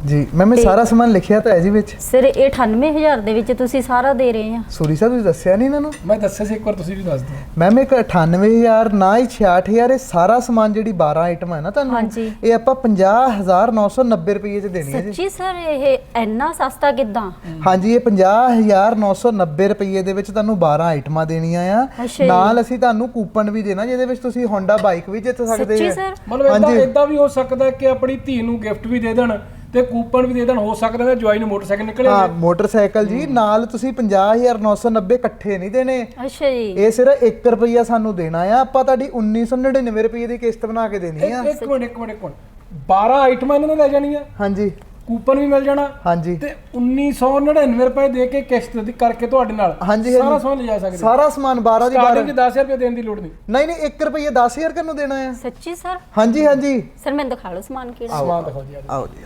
ਜੀ ਮੈਮ ਇਹ ਸਾਰਾ ਸਮਾਨ ਲਿਖਿਆ ਤਾਂ ਹੈ ਜੀ ਵਿੱਚ। ਸਰ ਇਹ 98000 ਦੇ ਵਿੱਚ ਤੁਸੀਂ ਸਾਰਾ ਦੇ ਰਹੇ ਆ। ਸੋਰੀ ਸਾਹਿਬ ਤੁਸੀਂ ਦੱਸਿਆ ਨਹੀਂ ਇਹਨਾਂ ਨੂੰ? ਮੈਂ ਦੱਸਿਆ ਸੀ ਇੱਕ ਵਾਰ ਤੁਸੀਂ ਵੀ ਦੱਸ ਦਿਓ। ਮੈਮ ਇੱਕ 98000 ਨਾ ਹੀ 66000 ਇਹ ਸਾਰਾ ਸਮਾਨ ਜਿਹੜੀ 12 ਆਈਟਮ ਹੈ ਨਾ ਤੁਹਾਨੂੰ ਹਾਂਜੀ। ਇਹ ਆਪਾਂ 50990 ਰੁਪਏ ਚ ਦੇਣੀ ਹੈ ਜੀ। ਸੱਚੀ ਸਰ ਇਹ ਇੰਨਾ ਸਸਤਾ ਕਿਦਾਂ? ਹਾਂਜੀ ਇਹ 50990 ਰੁਪਏ ਦੇ ਵਿੱਚ ਤੁਹਾਨੂੰ 12 ਆਈਟਮਾਂ ਦੇਣੀਆਂ ਆ। ਅੱਛਾ ਜੀ। ਨਾਲ ਅਸੀਂ ਤੁਹਾਨੂੰ ਕੂਪਨ ਵੀ ਦੇਣਾ ਜਿਹਦੇ ਵਿੱਚ ਤੁਸੀਂ ਹੋਂਡਾ ਬਾਈਕ ਵੀ ਜਿੱਤ ਸਕਦੇ ਸੱਚੀ ਸਰ? ਮਤਲਬ ਇਦਾਂ ਹਾਂਜੀ। ਇਦਾਂ ਵੀ ਹੋ ਸਕਦਾ ਹੈ ਕਿ ਆਪਣੀ ਧੀ ਨੂੰ ਗਿਫਟ ਵੀ ਦੇ ਦੇਣ ਤੇ ਕੂਪਨ ਵੀ ਦੇ ਦੇਣ ਹੋ ਸਕਦਾ ਹੈ ਜਵਾਈ ਨੂੰ ਮੋਟਰਸਾਈਕਲ ਨਿਕਲੇ ਹਾਂ ਮੋਟਰਸਾਈਕਲ ਜੀ ਨਾਲ ਤੁਸੀਂ 50990 ਇਕੱਠੇ ਨਹੀਂ ਦੇਣੇ। ਅੱਛਾ ਜੀ। ਇਹ ਸਿਰਫ 1 ਰੁਪਈਆ ਸਾਨੂੰ ਦੇਣਾ ਆ। ਆਪਾਂ ਤੁਹਾਡੀ 1999 ਰੁਪਏ ਦੀ ਕਿਸ਼ਤ ਬਣਾ ਕੇ ਦੇਣੀ ਆ। ਇੱਕ ਮਿੰਟ ਇੱਕ ਮਿੰਟ ਇੱਕ ਮਿੰਟ। 12 ਆਈਟਮਾਂ ਇਹਨਾਂ ਨੇ ਲੈ ਜਾਣੀਆਂ। ਹਾਂਜੀ। ਕੂਪਨ ਵੀ ਮਿਲ ਜਾਣਾ। ਹਾਂਜੀ। ਤੇ 1999 ਰੁਪਏ ਦੇ ਕੇ ਕਿਸ਼ਤ ਦੀ ਕਰਕੇ ਤੁਹਾਡੇ ਨਾਲ। ਹਾਂਜੀ, ਸਾਰਾ। ਸਮਾਨ ਲਿਜਾ ਸਕਦੇ ਸਾਰਾ ਸਮਾਨ 12 ਦੀ 12 ਸਟਾਰਟਿੰਗ 'ਚ 10000 ਰੁਪਏ ਦੇਣ ਦੀ ਲੋੜ ਨਹੀਂ। ਨਹੀਂ ਨਹੀਂ 1 ਰੁਪਈਆ 10000 ਕਿੰਨੂੰ ਦੇਣਾ ਆ? ਸੱਚੀ ਸਰ? ਹਾਂਜੀ ਹਾਂਜੀ। ਸਰ ਮੈਨੂੰ ਦਿਖਾ ਲਓ ਸਮਾਨ ਕਿਹੜਾ। ਸਮਾਨ ਦਿਖਾਓ ਜੀ। ਆਓ ਜੀ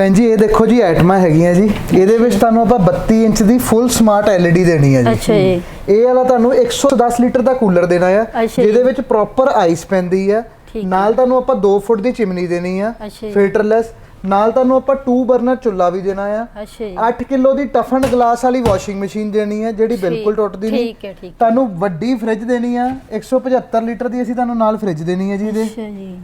ਭੈਣ ਜੀ ਇਹ ਦੇਖੋ ਜੀ ਆਈਟਮਾਂ ਹੈਗੀਆਂ ਜੀ। ਇਹਦੇ ਵਿੱਚ ਤੁਹਾਨੂੰ ਆਪਾਂ 32 ਇੰਚ ਦੀ ਫੁੱਲ ਸਮਾਰਟ LED ਦੇਣੀ ਹੈ ਜੀ। ਅੱਛਾ ਜੀ। ਇਹ ਵਾਲਾ ਤੁਹਾਨੂੰ 110 ਲੀਟਰ ਦਾ ਕੂਲਰ ਦੇਣਾ ਆ। ਜਿਹਦੇ ਵਿੱਚ ਪ੍ਰੋਪਰ ਆਈਸ ਪੈਂਦੀ ਆ। ਨਾਲ ਤੁਹਾਨੂੰ ਆਪਾਂ 2 ਫੁੱਟ ਦੀ ਚਿਮਨੀ ਦੇਣੀ ਆ। ਫਿਲਟਰਲੈਸ ਨਾਲ ਤੁਹਾਨੂੰ ਆਪਾਂ 2 ਬਰਨਰ ਚੁੱਲਾ ਵੀ ਦੇਣਾ ਆ। ਅੱਛਾ ਜੀ। 8 ਕਿਲੋ ਦੀ ਟਫਨ ਗਲਾਸ ਵਾਲੀ ਵਾਸ਼ਿੰਗ ਮਸ਼ੀਨ ਦੇਣੀ ਹੈ ਜਿਹੜੀ ਬਿਲਕੁਲ ਟੁੱਟਦੀ ਨਹੀਂ। ਤੁਹਾਨੂੰ ਵੱਡੀ ਫ੍ਰਿਜ ਦੇਣੀ ਆ 175 ਲੀਟਰ ਦੀ ਅਸੀਂ ਤੁਹਾਨੂੰ ਨਾਲ ਫ੍ਰਿਜ ਦੇਣੀ ਹੈ ਜੀ ਇਹਦੇ। ਅੱਛਾ ਜੀ।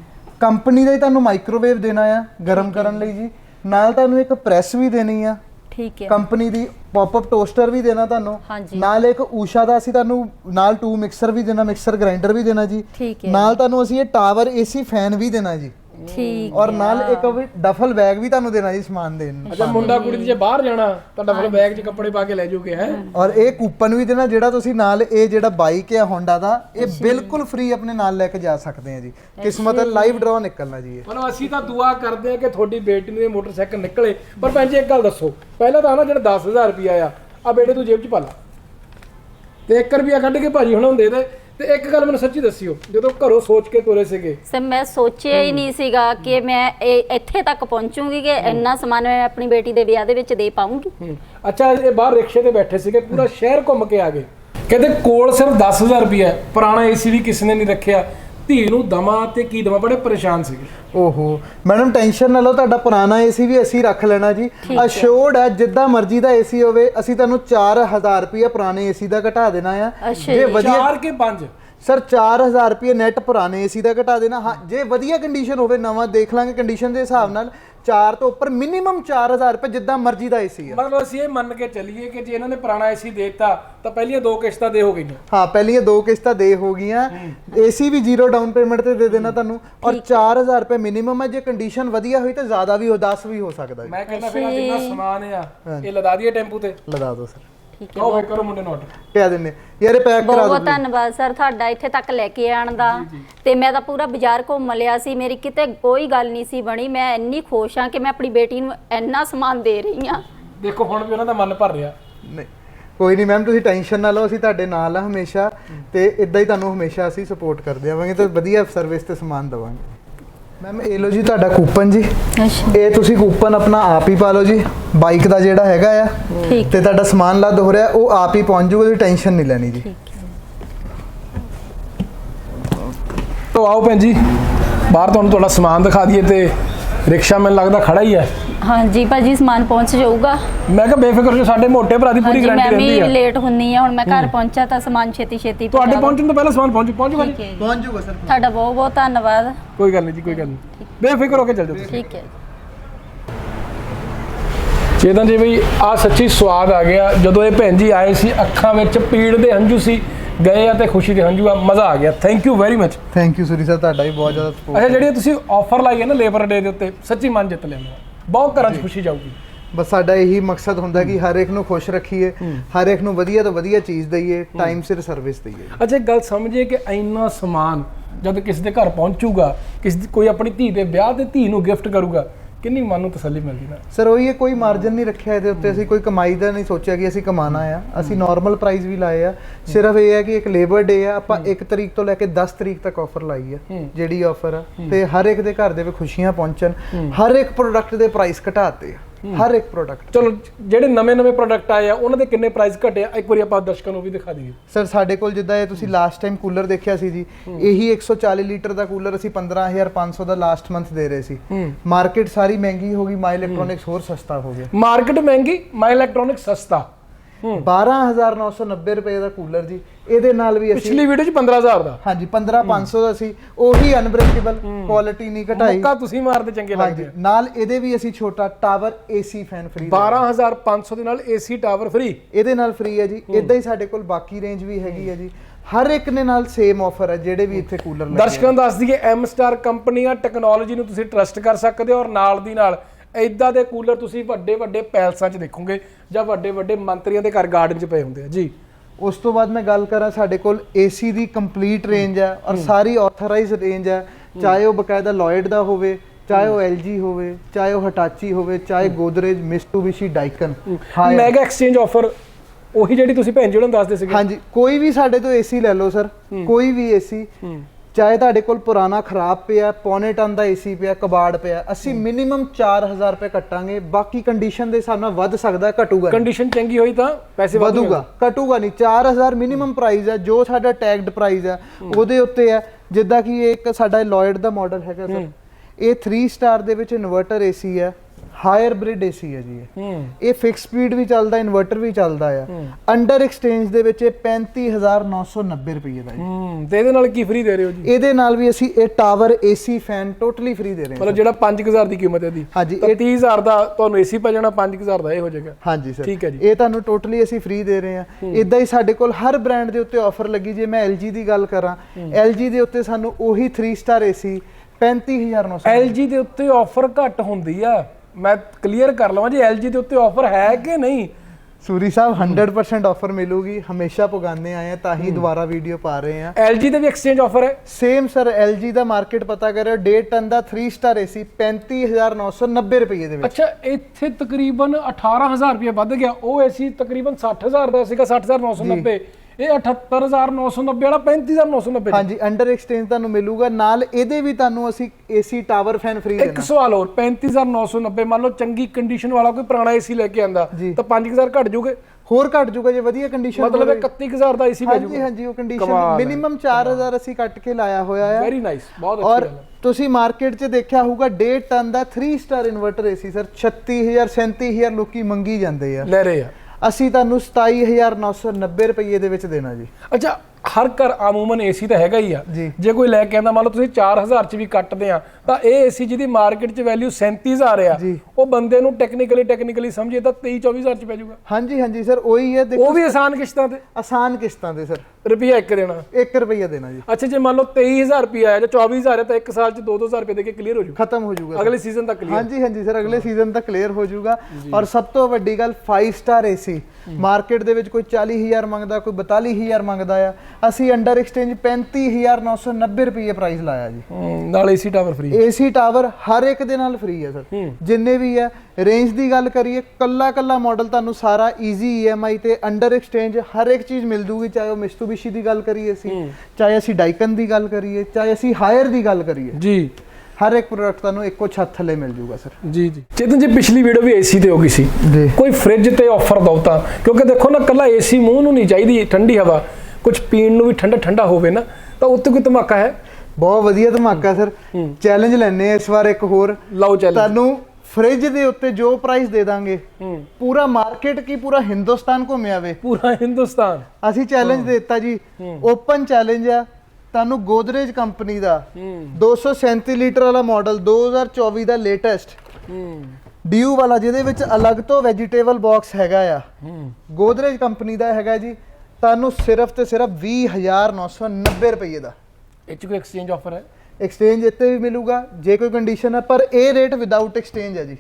ਕੰਪਨੀ ਦਾ ਹੀ ਤੁਹਾਨੂੰ ਮਾਈਕ੍ਰੋਵੇਵ ਦੇਣਾ ਆ ਗਰਮ ਕਰਨ ਲਈ ਜੀ। ਨਾਲ ਤੁਹਾਨੂੰ ਇੱਕ ਪ੍ਰੈਸ ਵੀ ਦੇਣੀ ਆ। ਠੀਕ ਹੈ। ਕੰਪਨੀ ਦੀ ਪੌਪਅਪ ਟੋਸਟਰ ਵੀ ਦੇਣਾ ਤੁਹਾਨੂੰ। ਹਾਂਜੀ। ਨਾਲ ਇੱਕ ਊਸ਼ਾ ਦਾ ਅਸੀਂ ਤੁਹਾਨੂੰ ਨਾਲ ਟੂ ਮਿਕਸਰ ਵੀ ਦੇਣਾ ਮਿਕਸਰ ਗ੍ਰਾਈਂਡਰ ਵੀ ਦੇਣਾ ਜੀ। ਠੀਕ ਹੈ। ਨਾਲ ਤੁਹਾਨੂੰ ਅਸੀਂ ਇਹ ਟਾਵਰ ਏਸੀ ਫੈਨ ਵੀ ਦੇਣਾ ਜੀ। ਠੀਕ ਔਰ ਨਾਲ ਇੱਕ ਵੀ ਡਫਲ ਬੈਗ ਵੀ ਤੁਹਾਨੂੰ ਦੇਣਾ ਜੀ ਸਮਾਨ ਦੇਣ। ਨੂੰ ਅੱਛਾ ਮੁੰਡਾ ਕੁੜੀ ਦੀ ਜੇ ਬਾਹਰ ਜਾਣਾ ਤਾਂ ਡਬਲ ਬੈਗ 'ਚ ਕੱਪੜੇ ਪਾ ਕੇ ਲੈ ਜਾਓਗੇ ਹੈ? ਔਰ ਇਹ ਕੂਪਨ ਵੀ ਦੇਣਾ ਜਿਹੜਾ ਤੁਸੀਂ ਨਾਲ ਇਹ ਜਿਹੜਾ ਬਾਈਕ ਹੈ ਹੋਂਡਾ ਦਾ ਇਹ ਬਿਲਕੁਲ ਫ੍ਰੀ ਆਪਣੇ ਨਾਲ ਲੈ ਕੇ ਜਾ ਸਕਦੇ ਆ ਜੀ। ਕਿਸਮਤ ਲਾਈਵ ਡਰਾਅ ਨਿਕਲਣਾ ਜੀ ਇਹ। ਮਤਲਬ ਅਸੀਂ ਤਾਂ ਦੁਆ ਕਰਦੇ ਆ ਕਿ ਤੁਹਾਡੀ ਬੇਟੀ ਨੂੰ ਇਹ ਮੋਟਰਸਾਈਕਲ ਨਿਕਲੇ। ਪਰ ਭੈਣ ਜੀ ਇੱਕ ਗੱਲ ਦੱਸੋ। ਪਹਿਲਾਂ ਤਾਂ ਨਾ ਜਿਹੜਾ 10000 ਰੁਪਿਆ ਆ ਆ ਬੇਟੇ ਤੂੰ ਜੇਬ 'ਚ ਪਾ ਲਾ। ਤੇ 1 ਰੁਪਿਆ ਕੱਢ ਕੇ ਭਾਜੀ ਹੁਣ ਦੇ ਦੇ। ਤੇ ਇੱਕ ਗੱਲ ਮੈਨੂੰ ਸੱਚੀ ਦੱਸਿਓ ਜਦੋਂ ਘਰੋਂ ਸੋਚ ਕੇ ਤੁਰੇ ਸੀਗੇ। ਸਰ ਮੈਂ ਸੋਚਿਆ ਹੀ ਨਹੀਂ ਸੀਗਾ ਕਿ ਮੈਂ ਇਹ ਇੱਥੇ ਤੱਕ ਪਹੁੰਚੂਗੀ ਕਿ ਇੰਨਾ ਸਮਾਨ ਮੈਂ ਆਪਣੀ ਬੇਟੀ ਦੇ ਵਿਆਹ ਦੇ ਵਿੱਚ ਦੇ ਪਾਉਂਗੀ। ਅੱਛਾ ਇਹ ਬਾਹਰ ਰਿਕਸ਼ੇ ਤੇ ਬੈਠੇ ਸੀਗੇ ਪੂਰਾ ਸ਼ਹਿਰ ਘੁੰਮ ਕੇ ਆ ਗਏ। ਕਹਿੰਦੇ ਕੋਲ ਸਿਰਫ 10000 ਰੁਪਏ ਪੁਰਾਣਾ ਏਸੀ ਵੀ ਕਿਸੇ ਨੇ ਨਹੀਂ ਰੱਖਿਆ। ਧੀ ਨੂੰ ਦਮਾ ਤੇ ਕੀ ਦਮਾ? ਬੜੇ ਪਰੇਸ਼ਾਨ ਸੀਗੇ। ਓਹੋ। ਮੈਡਮ ਟੈਨਸ਼ਨ ਨਾ ਲਓ ਤੁਹਾਡਾ ਪੁਰਾਣਾ ਏਸੀ ਵੀ ਅਸੀਂ ਰੱਖ ਲੈਣਾ ਜੀ। ਅਸ਼ੋਰਡ ਹੈ। ਜਿੱਦਾਂ ਮਰਜ਼ੀ ਦਾ ਏਸੀ ਹੋਵੇ ਅਸੀਂ ਤੁਹਾਨੂੰ 4000 ਰੁਪਏ ਪੁਰਾਣੇ ਏਸੀ ਦਾ ਘਟਾ ਦੇਣਾ ਆ। ਅੱਛਾ ਜੇ। ਵਧੀਆ ਚਾਰ ਕੇ ਪੰਜ? ਸਰ 4000 ਰੁਪਏ ਨੈਟ ਪੁਰਾਣੇ ਏਸੀ ਦਾ ਘਟਾ ਦੇਣਾ। ਹਾਂ ਜੇ ਵਧੀਆ ਕੰਡੀਸ਼ਨ ਹੋਵੇ ਨਵਾਂ ਦੇਖ ਲਾਂਗੇ ਕੰਡੀਸ਼ਨ ਦੇ ਹਿਸਾਬ ਨਾਲ। 4 ਤੋਂ ਉੱਪਰ ਮਿਨੀਮਮ 4000 ਰੁਪਏ ਜਿੱਦਾਂ ਮਰਜ਼ੀ ਦਾ ਏਸੀ ਆ। ਮਤਲਬ ਅਸੀਂ ਇਹ ਮੰਨ ਕੇ ਚੱਲੀਏ ਕਿ ਜੇ ਇਹਨਾਂ ਨੇ ਪੁਰਾਣਾ ਏਸੀ ਦੇਤਾ ਤਾਂ ਪਹਿਲੀਆਂ ਦੋ ਕਿਸ਼ਤਾਂ ਦੇ ਹੋ ਗਈਆਂ। ਹਾਂ ਪਹਿਲੀਆਂ ਦੋ ਕਿਸ਼ਤਾਂ ਦੇ ਹੋ ਗਈਆਂ। ਏਸੀ ਵੀ ਜ਼ੀਰੋ ਡਾਊਨ ਪੇਮੈਂਟ ਤੇ ਦੇ ਦੇਣਾ ਤੁਹਾਨੂੰ। ਔਰ 4000 ਰੁਪਏ ਮਿਨੀਮਮ ਹੈ ਜੇ ਕੰਡੀਸ਼ਨ ਵਧੀਆ ਹੋਈ ਤਾਂ ਜ਼ਿਆਦਾ ਵੀ ਹੋ 10 ਵੀ ਹੋ ਸਕਦਾ ਹੈ। ਮੈਂ ਕਹਿੰਦਾ ਫਿਰ ਆਹ ਜਿੰਨਾ ਸਮਾਨ ਆ ਇਹ ਲਦਾ ਦਈਏ ਟੈਂਪੂ ਤੇ। ਲਗਾ ਦਿਓ ਸਰ। ਠੀਕ ਹੈ ਆਓ ਕਰੋ ਮੁੰਡੇ ਨੂੰ ਆਰਡਰ ਕਹਿ ਦਿੰਨੇ ਯਾਰ ਇਹ ਪੈਕ ਕਰਾ ਬਹੁਤ ਦਿਓ ਬਹੁਤ ਧੰਨਵਾਦ ਸਰ ਤੁਹਾਡਾ ਇੱਥੇ ਤੱਕ ਲੈ ਕੇ ਆਣ ਦਾ। ਤੇ ਮੈਂ ਤਾਂ ਪੂਰਾ ਬਾਜ਼ਾਰ ਘੁੰਮ ਲਿਆ ਸੀ ਮੇਰੀ ਕਿਤੇ ਕੋਈ ਗੱਲ ਨਹੀਂ ਸੀ ਬਣੀ। ਮੈਂ ਇੰਨੀ ਖੁਸ਼ ਹਾਂ ਕਿ ਮੈਂ ਆਪਣੀ ਬੇਟੀ ਨੂੰ ਇੰਨਾ ਸਮਾਨ ਦੇ ਰਹੀ ਹਾਂ। ਦੇਖੋ ਹੁਣ ਵੀ ਉਹਨਾਂ ਦਾ ਮਨ ਭਰ ਰਿਹਾ। ਨਹੀਂ ਕੋਈ ਨਹੀਂ ਮੈਮ ਤੁਸੀਂ ਟੈਨਸ਼ਨ ਨਾ ਲਓ ਅਸੀਂ ਤੁਹਾਡੇ ਨਾਲ ਆ ਹਮੇਸ਼ਾ। ਤੇ ਇਦਾਂ ਹੀ ਤੁਹਾਨੂੰ ਹਮੇਸ਼ਾ ਅਸੀਂ ਸਪੋਰਟ ਕਰਦੇ ਆਵਾਂਗੇ ਤੇ ਵਧੀਆ ਸਰਵਿਸ ਤੇ ਸਮਾਨ ਦਵਾਂਗੇ। ਮੈਮ ਇਹ ਲਓ ਜੀ ਤੁਹਾਡਾ ਕੂਪਨ ਜੀ। ਅੱਛਾ। ਇਹ ਤੁਸੀਂ ਕੂਪਨ ਆਪਣਾ ਆਪ ਹੀ ਪਾ ਲਓ ਜੀ। ਬਾਈਕ ਦਾ ਜਿਹੜਾ ਹੈਗਾ ਆ ਤੇ ਤੁਹਾਡਾ ਸਮਾਨ ਲੱਦ ਹੋ ਰਿਹਾ ਉਹ ਆਪ ਹੀ ਪਹੁੰਚ ਜਾਊਗਾ ਤੁਸੀਂ ਟੈਨਸ਼ਨ ਨਹੀਂ ਲੈਣੀ ਜੀ। ਤੋ ਆਓ ਭੈਣ ਜੀ ਬਾਹਰ ਤੁਹਾਨੂੰ ਤੁਹਾਡਾ ਸਮਾਨ ਦਿਖਾ ਦਈਏ ਤੇ ਰਿਕਸ਼ਾ ਮੈਨੂੰ ਲੱਗਦਾ ਖੜਾ ਹੀ ਹੈ। ਹਾਂਜੀ ਭਾਜੀ ਸਮਾਨ ਪਹੁੰਚ ਜਾਊਗਾ। ਮੈਂ ਕਿਹਾ ਬੇਫਿਕਰ ਜੋ ਸਾਡੇ ਮੋਟੇ ਭਰਾ ਦੀ ਪੂਰੀ ਹਾਂਜੀ ਮੈਂ ਗਾਰੰਟੀ ਵੀ ਰਹਿੰਦੀ ਹੈ ਲੇਟ ਹੁੰਨੀ ਆ ਹੁਣ ਮੈਂ ਘਰ ਪਹੁੰਚਾ ਤਾਂ ਸਮਾਨ ਛੇਤੀ ਛੇਤੀ ਤੁਹਾਡੇ ਪਹੁੰਚਾ ਪਹੁੰਚਣ ਤੋਂ ਪਹਿਲਾਂ ਸਮਾਨ ਪਹੁੰਚ ਪਹੁੰਚ ਭਾਜੀ ਠੀਕ ਹੈ ਜੀ। ਪਹੁੰਚ ਜਾਊਗਾ ਸਰ। ਤੁਹਾਡਾ ਬਹੁਤ ਬਹੁਤ ਧੰਨਵਾਦ। ਕੋਈ ਗੱਲ ਨਹੀਂ ਜੀ ਕੋਈ ਗੱਲ ਨਹੀਂ। ਬੇਫਿਕਰ ਹੋ ਕੇ ਚੱਲ ਜਾਓ ਤੁਸੀਂ। ਠੀਕ ਹੈ ਚੇਤਨ ਜੀ ਬਈ ਆ ਸੱਚੀ ਸਵਾਦ ਆ ਗਿਆ। ਜਦੋਂ ਇਹ ਭੈਣ ਜੀ ਆਏ ਸੀ ਅੱਖਾਂ ਵਿੱਚ ਪੀੜ ਦੇ ਹੰਝੂ ਸੀ ਗਏ ਆ ਤੇ ਖੁਸ਼ੀ ਦੇ ਹੰਝੂ ਆ ਮਜ਼ਾ ਆ ਗਿਆ। Thank you very much thank you Suri sir ਤੁਹਾਡਾ ਵੀ ਬਹੁਤ ਜ਼ਿਆਦਾ support ਅੱਛਾ ਜਿਹੜੀ ਤੁਸੀਂ ਆਫਰ ਲਾਈ ਹੈ ਨਾ ਲੇਬਰ ਡੇ ਦੇ ਉੱਤੇ ਸੱਚੀ ਮਨ ਜਿੱਤ ਲਿਆ ਮੇਰਾ। ਬਹੁਤ ਘਰਾਂ 'ਚ ਖੁਸ਼ੀ ਜਾਊਗੀ। ਬਸ ਸਾਡਾ ਇਹੀ ਮਕਸਦ ਹੁੰਦਾ ਕਿ ਹਰ ਇੱਕ ਨੂੰ ਖੁਸ਼ ਰੱਖੀਏ ਹਰ ਇੱਕ ਨੂੰ ਵਧੀਆ ਤੋਂ ਵਧੀਆ ਚੀਜ਼ ਦਈਏ ਟਾਈਮ ਸਿਰ ਸਰਵਿਸ ਦਈਏ। ਅੱਛਾ ਇੱਕ ਗੱਲ ਸਮਝੀਏ ਕਿ ਇੰਨਾ ਸਮਾਨ ਜਦ ਕਿਸੇ ਦੇ ਘਰ ਪਹੁੰਚੂਗਾ ਕਿਸੇ ਕੋਈ ਆਪਣੀ ਧੀ ਦੇ ਵਿਆਹ ਤੇ ਧੀ ਨੂੰ ਗਿਫਟ ਕਰੂਗਾ ਕਿੰਨੀ ਮਨ ਨੂੰ ਤਸੱਲੀ ਮਿਲਦੀ ਨਾ। ਸਰ ਉਹੀ ਹੈ ਕੋਈ ਮਾਰਜਨ ਨਹੀਂ ਰੱਖਿਆ ਇਹਦੇ ਉੱਤੇ। ਅਸੀਂ ਕੋਈ ਕਮਾਈ ਦਾ ਨਹੀਂ ਸੋਚਿਆ ਕਿ ਅਸੀਂ ਕਮਾਣਾ ਆ। ਅਸੀਂ ਨਾਰਮਲ ਪ੍ਰਾਈਸ ਵੀ ਲਾਏ ਆ। ਸਿਰਫ ਇਹ ਹੈ ਕਿ ਇੱਕ ਲੇਬਰ ਡੇ ਆ ਆਪਾਂ 1 ਤਰੀਕ ਤੋਂ ਲੈ ਕੇ 10 ਤਰੀਕ ਤੱਕ ਆਫਰ ਲਾਈ ਆ। ਜਿਹੜੀ ਆਫਰ ਆ। ਤੇ ਹਰ ਇੱਕ ਦੇ ਘਰ ਦੇ ਵਿੱਚ ਖੁਸ਼ੀਆਂ ਪਹੁੰਚਣ। ਹਰ ਇੱਕ ਪ੍ਰੋਡਕਟ ਦੇ ਪ੍ਰਾਈਸ ਘਟਾਤੇ ਆ। ਹਰ ਇੱਕ ਪ੍ਰੋਡਕਟ ਚਲੋ ਜਿਹੜੇ ਨਵੇਂ-ਨਵੇਂ ਪ੍ਰੋਡਕਟ ਆਏ ਆ ਉਹਨਾਂ ਦੇ ਕਿੰਨੇ ਪ੍ਰਾਈਸ ਘਟੇ ਆ? ਇੱਕ ਵਾਰੀ ਆਪਾਂ ਦਰਸ਼ਕਾਂ ਨੂੰ ਵੀ ਦਿਖਾ ਦਈਏ। ਸਰ ਸਾਡੇ ਕੋਲ ਜਿੱਦਾਂ ਇਹ ਤੁਸੀਂ ਲਾਸਟ ਟਾਈਮ ਕੂਲਰ ਦੇਖਿਆ ਸੀ ਜੀ ਇਹੀ 140 ਲੀਟਰ ਦਾ ਕੂਲਰ ਅਸੀਂ 15500 ਦਾ ਲਾਸਟ ਮੰਥ ਦੇ ਰਹੇ ਸੀ। ਮਾਰਕੀਟ ਸਾਰੀ ਮਹਿੰਗੀ ਹੋ ਗਈ ਮਾਈ ਇਲੈਕਟ੍ਰੋਨਿਕਸ ਹੋਰ ਸਸਤਾ ਹੋ ਗਿਆ। ਮਾਰਕੀਟ ਮਹਿੰਗੀ ਮਾਈ ਇਲੈਕਟ੍ਰੋਨਿਕ ਸਸਤਾ। 12990 ਰੁਪਏ ਦਾ ਕੂਲਰ ਜੀ। ਇਹਦੇ ਨਾਲ ਵੀ ਅਸੀਂ ਪਿਛਲੀ ਵੀਡੀਓ 'ਚ 15000 ਦਾ। ਹਾਂਜੀ 15500 ਦਾ ਸੀ। ਉਹੀ ਅਨਬ੍ਰੇਕੇਬਲ ਕੁਆਲਿਟੀ ਨਹੀਂ ਘਟਾਈ। ਮੁੱਕਾ ਤੁਸੀਂ ਮਾਰਦੇ ਚੰਗੇ ਲੱਗਦੇ ਨਾਲ ਇਹਦੇ ਵੀ ਅਸੀਂ ਛੋਟਾ ਟਾਵਰ ਏਸੀ ਫੈਨ ਫ੍ਰੀ 12500 ਦੇ ਨਾਲ ਏਸੀ ਟਾਵਰ ਫ੍ਰੀ ਇਹਦੇ ਨਾਲ ਫ੍ਰੀ ਹੈ ਜੀ। ਇਦਾਂ ਹੀ ਸਾਡੇ ਕੋਲ ਬਾਕੀ ਰੇਂਜ ਵੀ ਹੈਗੀ ਹੈ ਜੀ। ਹਰ ਇੱਕ ਨੇ ਨਾਲ ਸੇਮ ਆਫਰ ਹੈ ਜਿਹੜੇ ਵੀ ਇੱਥੇ ਕੂਲਰ ਲੱਗੇ ਦਰਸ਼ਕਾਂ ਨੂੰ ਦੱਸ ਦਈਏ ਐਮ ਸਟਾਰ ਕੰਪਨੀ ਆ ਟੈਕਨੋਲੋਜੀ ਨੂੰ ਤੁਸੀਂ ਟਰਸਟ ਕਰ ਸਕਦੇ ਹੋ ਔਰ ਨਾਲ ਦੀ ਨਾਲ ਇਦਾਂ ਦੇ ਕੂਲਰ ਤੁਸੀਂ ਵੱਡੇ ਵੱਡੇ ਪੈਲਸਾਂ 'ਚ ਦੇਖੋਗੇ ਜਾਂ ਵੱਡੇ ਵੱਡੇ ਮੰਤਰੀਆਂ ਦੇ ਘਰ ਗਾਰਡਨ 'ਚ ਪਏ ਹੁੰਦੇ ਆ। ਜੀ। ਉਸ ਤੋਂ ਬਾਅਦ ਮੈਂ ਗੱਲ ਕਰਾਂ ਸਾਡੇ ਕੋਲ ਏਸੀ ਦੀ ਕੰਪਲੀਟ ਰੇਂਜ ਹੈ ਔਰ ਸਾਰੀ ਆਥੋਰਾਈਜ਼ਡ ਰੇਂਜ ਹੈ। ਚਾਹੇ ਉਹ ਬਕਾਇਦਾ ਲੋਇਡ ਦਾ ਹੋਵੇ ਚਾਹੇ ਉਹ LG ਹੋਵੇ ਚਾਹੇ ਉਹ ਹਟਾਚੀ ਹੋਵੇ ਚਾਹੇ Godrej Mitsubishi Daikin mega exchange offer ਉਹੀ ਜਿਹੜੀ ਤੁਸੀਂ ਭੈਣ ਜੀ ਉਹਨਾਂ ਦੱਸਦੇ ਸੀਗੇ? ਹਾਂਜੀ ਕੋਈ ਵੀ ਸਾਡੇ ਤੋਂ ਏਸੀ ਲੈ ਲਓ ਸਰ ਕੋਈ ਵੀ ਏਸੀ ਚਾਹੇ ਤੁਹਾਡੇ ਕੋਲ ਪੁਰਾਣਾ ਖਰਾਬ ਪਿਆ ਪੌਣੇ ਟਨ ਦਾ ਏਸੀ ਪਿਆ ਕਬਾੜ ਪਿਆ ਅਸੀਂ ਮਿਨੀਮਮ 4000 ਰੁਪਏ ਕੱਟਾਂਗੇ ਬਾਕੀ ਕੰਡੀਸ਼ਨ ਦੇ ਹਿਸਾਬ ਨਾਲ ਵੱਧ ਸਕਦਾ ਘਟੂਗਾ। ਕੰਡੀਸ਼ਨ ਚੰਗੀ ਹੋਈ ਤਾਂ ਪੈਸੇ ਵਧੂਗਾ ਘਟੂਗਾ ਨਹੀਂ। 4000 ਮਿਨੀਮਮ ਪ੍ਰਾਈਸ ਹੈ। ਜੋ ਸਾਡਾ ਟੈਗਡ ਪ੍ਰਾਈਸ ਹੈ ਉਹਦੇ ਉੱਤੇ ਹੈ। ਜਿੱਦਾਂ ਕਿ ਇਹ ਇੱਕ ਸਾਡਾ ਲੋਇਡ ਦਾ ਮਾਡਲ ਹੈਗਾ ਸਰ। ਇਹ 3 ਸਟਾਰ ਦੇ ਵਿੱਚ ਇਨਵਰਟਰ ਏਸੀ ਹੈ ਹਾਇਰ ਬ੍ਰਿਡ ਏਸੀ ਹੈ ਜੀ ਇਹ। ਫਿਕਸ ਸਪੀਡ ਵੀ ਚੱਲਦਾ ਇਨਵਰਟਰ ਵੀ ਚੱਲਦਾ ਆ। ਅੰਡਰ ਐਕਸਚੇਂਜ ਦੇ ਵਿੱਚ ਇਹ 35990 ਰੁਪਏ ਦਾ ਜੀ। ਹੂੰ ਤੇ ਇਹਦੇ ਨਾਲ ਕੀ ਫ੍ਰੀ ਦੇ ਰਹੇ ਹੋ ਜੀ? ਇਹਦੇ ਨਾਲ ਵੀ ਅਸੀਂ ਇਹ tower AC fan totally free ਦੇ ਰਹੇ ਹਾਂ ਮਤਲਬ ਜਿਹੜਾ 5000 ਦੀ ਕੀਮਤ ਹੈ ਇਹਦੀ। ਹਾਂਜੀ ਤਾਂ ਇਹ 30000 ਦਾ ਤੁਹਾਨੂੰ ਏਸੀ ਪੈ ਜਾਣਾ 5000 ਦਾ ਇਹ ਹੋ ਜਾਏਗਾ। ਹਾਂਜੀ ਸਰ ਠੀਕ ਹੈ ਜੀ। ਇਹ ਤੁਹਾਨੂੰ ਟੋਟਲੀ ਅਸੀਂ ਫ੍ਰੀ ਦੇ ਰਹੇ ਹਾਂ। ਇਦਾਂ ਹੀ ਸਾਡੇ ਕੋਲ ਹਰ ਬ੍ਰਾਂਡ ਦੇ ਉੱਤੇ ਆਫਰ ਲੱਗੀ। ਜੇ ਮੈਂ LG ਦੀ ਗੱਲ ਕਰਾਂ LG ਦੇ ਉੱਤੇ ਸਾਨੂੰ ਉਹੀ 3 ਸਟਾਰ ਏਸੀ 35900 LG ਦੇ ਉੱਤੇ ਆਫਰ ਘੱਟ ਹੁੰਦੀ ਆ। ਮੈਂ ਕਲੀਅਰ ਕਰ ਲਵਾਂ ਜੀ LG ਦੇ ਉੱਤੇ ਆਫਰ ਹੈ ਕਿ ਨਹੀਂ? ਸੂਰੀ ਸਾਹਿਬ 100% ਆਫਰ ਮਿਲੂਗੀ ਹਮੇਸ਼ਾ ਪੁਗਾਉਂਦੇ ਆਏ ਆ ਤਾਂ ਹੀ ਦੁਬਾਰਾ ਵੀਡੀਓ ਪਾ ਰਹੇ ਆ। LG ਦੇ ਵੀ ਐਕਸਚੇਂਜ ਆਫਰ ਹੈ। ਸੇਮ ਸਰ LG ਦਾ ਮਾਰਕੀਟ ਪਤਾ ਕਰਿਓ 1.5 ਟਨ ਦਾ 3 ਸਟਾਰ ਏਸੀ 35990 ਰੁਪਏ ਦੇ ਵਿੱਚ। ਅੱਛਾ ਇੱਥੇ ਤਕਰੀਬਨ 18000 ਰੁਪਏ ਵੱਧ ਗਿਆ ਉਹ ਏਸੀ ਤਕਰੀਬਨ 60000 ਦਾ ਸੀਗਾ 60990 ਇਹ 78990 ਵਾਲਾ 35990 ਹਾਂਜੀ ਅੰਡਰ ਐਕਸਚੇਂਜ ਤੁਹਾਨੂੰ ਮਿਲੂਗਾ। ਨਾਲ ਇਹਦੇ ਵੀ ਤੁਹਾਨੂੰ ਅਸੀਂ ਏਸੀ ਟਾਵਰ ਫੈਨ ਫ੍ਰੀ ਇੱਕ ਦੇਣਾ। ਸਵਾਲ ਹੋਰ 35990 ਮੰਨ ਲਓ ਚੰਗੀ ਕੰਡੀਸ਼ਨ ਵਾਲਾ ਕੋਈ ਪੁਰਾਣਾ ਏਸੀ ਲੈ ਕੇ ਆਂਦਾ। ਤਾਂ 5000 ਘਟ ਜੂਗੇ। ਹੋਰ ਘਟ ਜੂਗਾ ਜੇ ਵਧੀਆ ਕੰਡੀਸ਼ਨ ਮਤਲਬ 31000 ਦਾ ਏਸੀ ਪੈ ਹਾਂਜੀ ਜੂਗਾ। ਹਾਂਜੀ ਉਹ ਕੰਡੀਸ਼ਨ। ਮਿਨੀਮਮ 4000 ਅਸੀਂ ਕੱਟ ਕੇ ਲਾਇਆ ਹੋਇਆ ਹੈ ਵੈਰੀ ਨਾਈਸ ਬਹੁਤ ਅੱਛੀ ਔਰ ਤੁਸੀਂ ਮਾਰਕੀਟ 'ਚ ਦੇਖਿਆ ਹੋਊਗਾ 1.5 ਟਨ ਦਾ 3 ਸਟਾਰ ਇਨਵਰਟਰ ਏਸੀ ਸਰ 36000 37000 ਲੋਕੀ ਮੰਗੀ ਜਾਂਦੇ ਆ। ਲੈ ਰਹੇ ਆ। ਅਸੀਂ ਤੁਹਾਨੂੰ 27990 ਰੁਪਏ ਦੇ ਵਿੱਚ ਦੇਣਾ ਜੀ। ਅੱਛਾ ਹਰ ਘਰ ਆਮੂਮਨ ਏਸੀ ਤਾਂ ਹੈਗਾ ਹੀ ਆ। ਜੀ। ਕੋਈ ਲੈ ਕੇ ਆਂਦਾ ਮੰਨ ਲਓ ਤੁਸੀਂ 4000 ਚ ਵੀ ਕੱਟਦੇ ਆ ਤਾਂ ਇਹ ਏਸੀ ਜਿਹਦੀ ਮਾਰਕੀਟ 'ਚ ਵੈਲਿਊ 37000 ਆ। ਉਹ ਬੰਦੇ ਨੂੰ ਟੈਕਨੀਕਲੀ ਟੈਕਨੀਕਲੀ ਸਮਝੇ ਤਾਂ 23 24000 ਚ ਪੈ ਜਾਊਗਾ। ਹਾਂਜੀ ਹਾਂਜੀ ਸਰ ਉਹੀ ਹੈ ਦੇਖੋ ਉਹ ਵੀ ਆਸਾਨ ਕਿਸ਼ਤਾਂ ਤੇ। ਆਸਾਨ ਕਿਸ਼ਤਾਂ ਦੇ ਸਰ। ਰੁਪਿਆ ਇੱਕ ਦੇਣਾ। 1 ਰੁਪਿਆ ਦੇਣਾ ਜੀ। ਅੱਛਾ ਜੇ ਮੰਨ ਲਓ 23000 ਰੁਪਿਆ ਆਇਆ ਜਾਂ 24000 ਹੈ ਤਾਂ ਇੱਕ ਸਾਲ ਚ 2-2000 ਰੁਪਏ ਦੇ ਕੇ ਕਲੀਅਰ ਹੋ ਜਾਊ ਖਤਮ ਹੋ ਜਾਊਗਾ ਅਗਲੇ ਸੀਜ਼ਨ ਤੱਕ ਕਲੀਅਰ ਹਾਂਜੀ ਹਾਂਜੀ ਸਰ ਅਗਲੇ ਸੀਜ਼ਨ ਤੱਕ ਕਲੀਅਰ ਹੋ ਜਾਊਗਾ। ਔਰ ਸਭ ਤੋਂ ਵੱਡੀ ਗੱਲ 5 ਸਟਾਰ ਏਸੀ ਮਾਰਕੀਟ ਦੇ ਵਿੱਚ ਕੋਈ 40000 ਮੰਗਦਾ ਕੋਈ 42000 ਮੰਗਦਾ ਆ। ਅਸੀਂ ਅੰਡਰ ਐਕਸਚੇਂਜ 35990 ਰੁਪਏ ਪ੍ਰਾਈਸ ਲਾਇਆ ਜੀ। ਨਾਲ AC tower free AC tower ਹਰ ਇੱਕ ਦੇ ਨਾਲ ਫ੍ਰੀ ਹੈ ਸਰ ਜਿੰਨੇ ਵੀ ਹੈ ਰੇਂਜ ਦੀ ਗੱਲ ਕਰੀਏ ਕੱਲਾ ਕੱਲਾ ਮਾਡਲ ਤੁਹਾਨੂੰ ਸਾਰਾ ਈਜ਼ੀ ਈਐਮਆਈ ਤੇ ਅੰਡਰ ਐਕਸਚੇਂਜ ਹਰ ਇੱਕ ਚੀਜ਼ ਮਿਲ ਜੂਗੀ ਚਾਹੇ ਉਹ ਮਿਸਟੂਬਿਸ਼ੀ ਦੀ ਗੱਲ ਕਰੀਏ ਅਸੀਂ ਚਾਹੇ ਅਸੀਂ ਡਾਈਕਨ ਦੀ ਗੱਲ ਕਰੀਏ ਚਾਹੇ ਅਸੀਂ ਹਾਇਰ ਦੀ ਗੱਲ ਕਰੀਏ। ਜੀ। ਹਰ ਇੱਕ ਪ੍ਰੋਡਕਟ ਤੁਹਾਨੂੰ ਇੱਕੋ ਛੱਤ ਥੱਲੇ ਮਿਲ ਜੂਗਾ ਸਰ ਜੀ ਜੀ। ਚੇਤਨ ਜੀ ਪਿਛਲੀ ਵੀਡੀਓ ਵੀ ਏਸੀ ਤੇ ਹੋ ਗਈ ਸੀ। ਕੋਈ ਫ੍ਰਿਜ ਤੇ ਆਫਰ ਦੋ ਤਾਂ। ਕਿਉਂਕਿ ਦੇਖੋ ਨਾ ਕੱਲਾ ਏਸੀ ਮੂੰਹ ਨੂੰ ਨਹੀਂ ਚਾਹੀਦੀ ਠੰਡੀ ਹਵਾ। ਕੁਝ ਪੀਣ ਨੂੰ ਵੀ ਠੰਡਾ ਠੰਡਾ ਹੋਵੇ ਨਾ ਤਾਂ ਉੱਤੇ ਕੋਈ ਧਮਾਕਾ ਹੈ? ਬਹੁਤ ਵਧੀਆ ਧਮਾਕਾ ਸਰ। ਚੈਲੰਜ ਲੈਣੇ ਇਸ ਵਾਰ ਇੱਕ ਹੋਰ। ਲਓ ਚੱਲ ਤੁਹਾਨੂੰ ਫ੍ਰਿਜ ਦੇ ਉੱਤੇ ਜੋ ਪ੍ਰਾਈਸ ਦੇ ਦਾਂਗੇ ਪੂਰਾ ਮਾਰਕੀਟ ਕੀ ਪੂਰਾ ਹਿੰਦੁਸਤਾਨ ਘੁੰਮਿਆ ਵੇ ਪੂਰਾ ਹਿੰਦੁਸਤਾਨ। ਅਸੀਂ ਚੈਲੰਜ ਦਿੱਤਾ ਜੀ। ਓਪਨ ਚੈਲੰਜ ਆ। ਤੁਹਾਨੂੰ ਗੋਦਰੇਜ ਕੰਪਨੀ ਦਾ ਹੂੰ। 237 ਲੀਟਰ ਵਾਲਾ ਮਾਡਲ 2024 ਦਾ ਲੇਟੈਸਟ ਡਿਊ ਵਾਲਾ ਜਿਹਦੇ ਵਿੱਚ ਅਲੱਗ ਤੋਂ ਵੈਜੀਟੇਬਲ ਬਾਕਸ ਹੈਗਾ ਆ। ਗੋਦਰੇਜ ਕੰਪਨੀ ਦਾ ਹੈਗਾ ਜੀ। ਤੁਹਾਨੂੰ ਸਿਰਫ ਤੇ ਸਿਰਫ 20990 ਰੁਪਏ ਦਾ। ਇਹ 'ਚ ਕੋਈ ਐਕਸਚੇਂਜ ਆਫਰ ਹੈ? ਐਕਸਚੇਂਜ ਇੱਥੇ ਵੀ ਮਿਲੂਗਾ ਜੇ ਕੋਈ ਕੰਡੀਸ਼ਨ ਹੈ ਪਰ ਇਹ ਰੇਟ ਵਿਦਆਊਟ ਐਕਸਚੇਂਜ ਹੈ ਜੀ।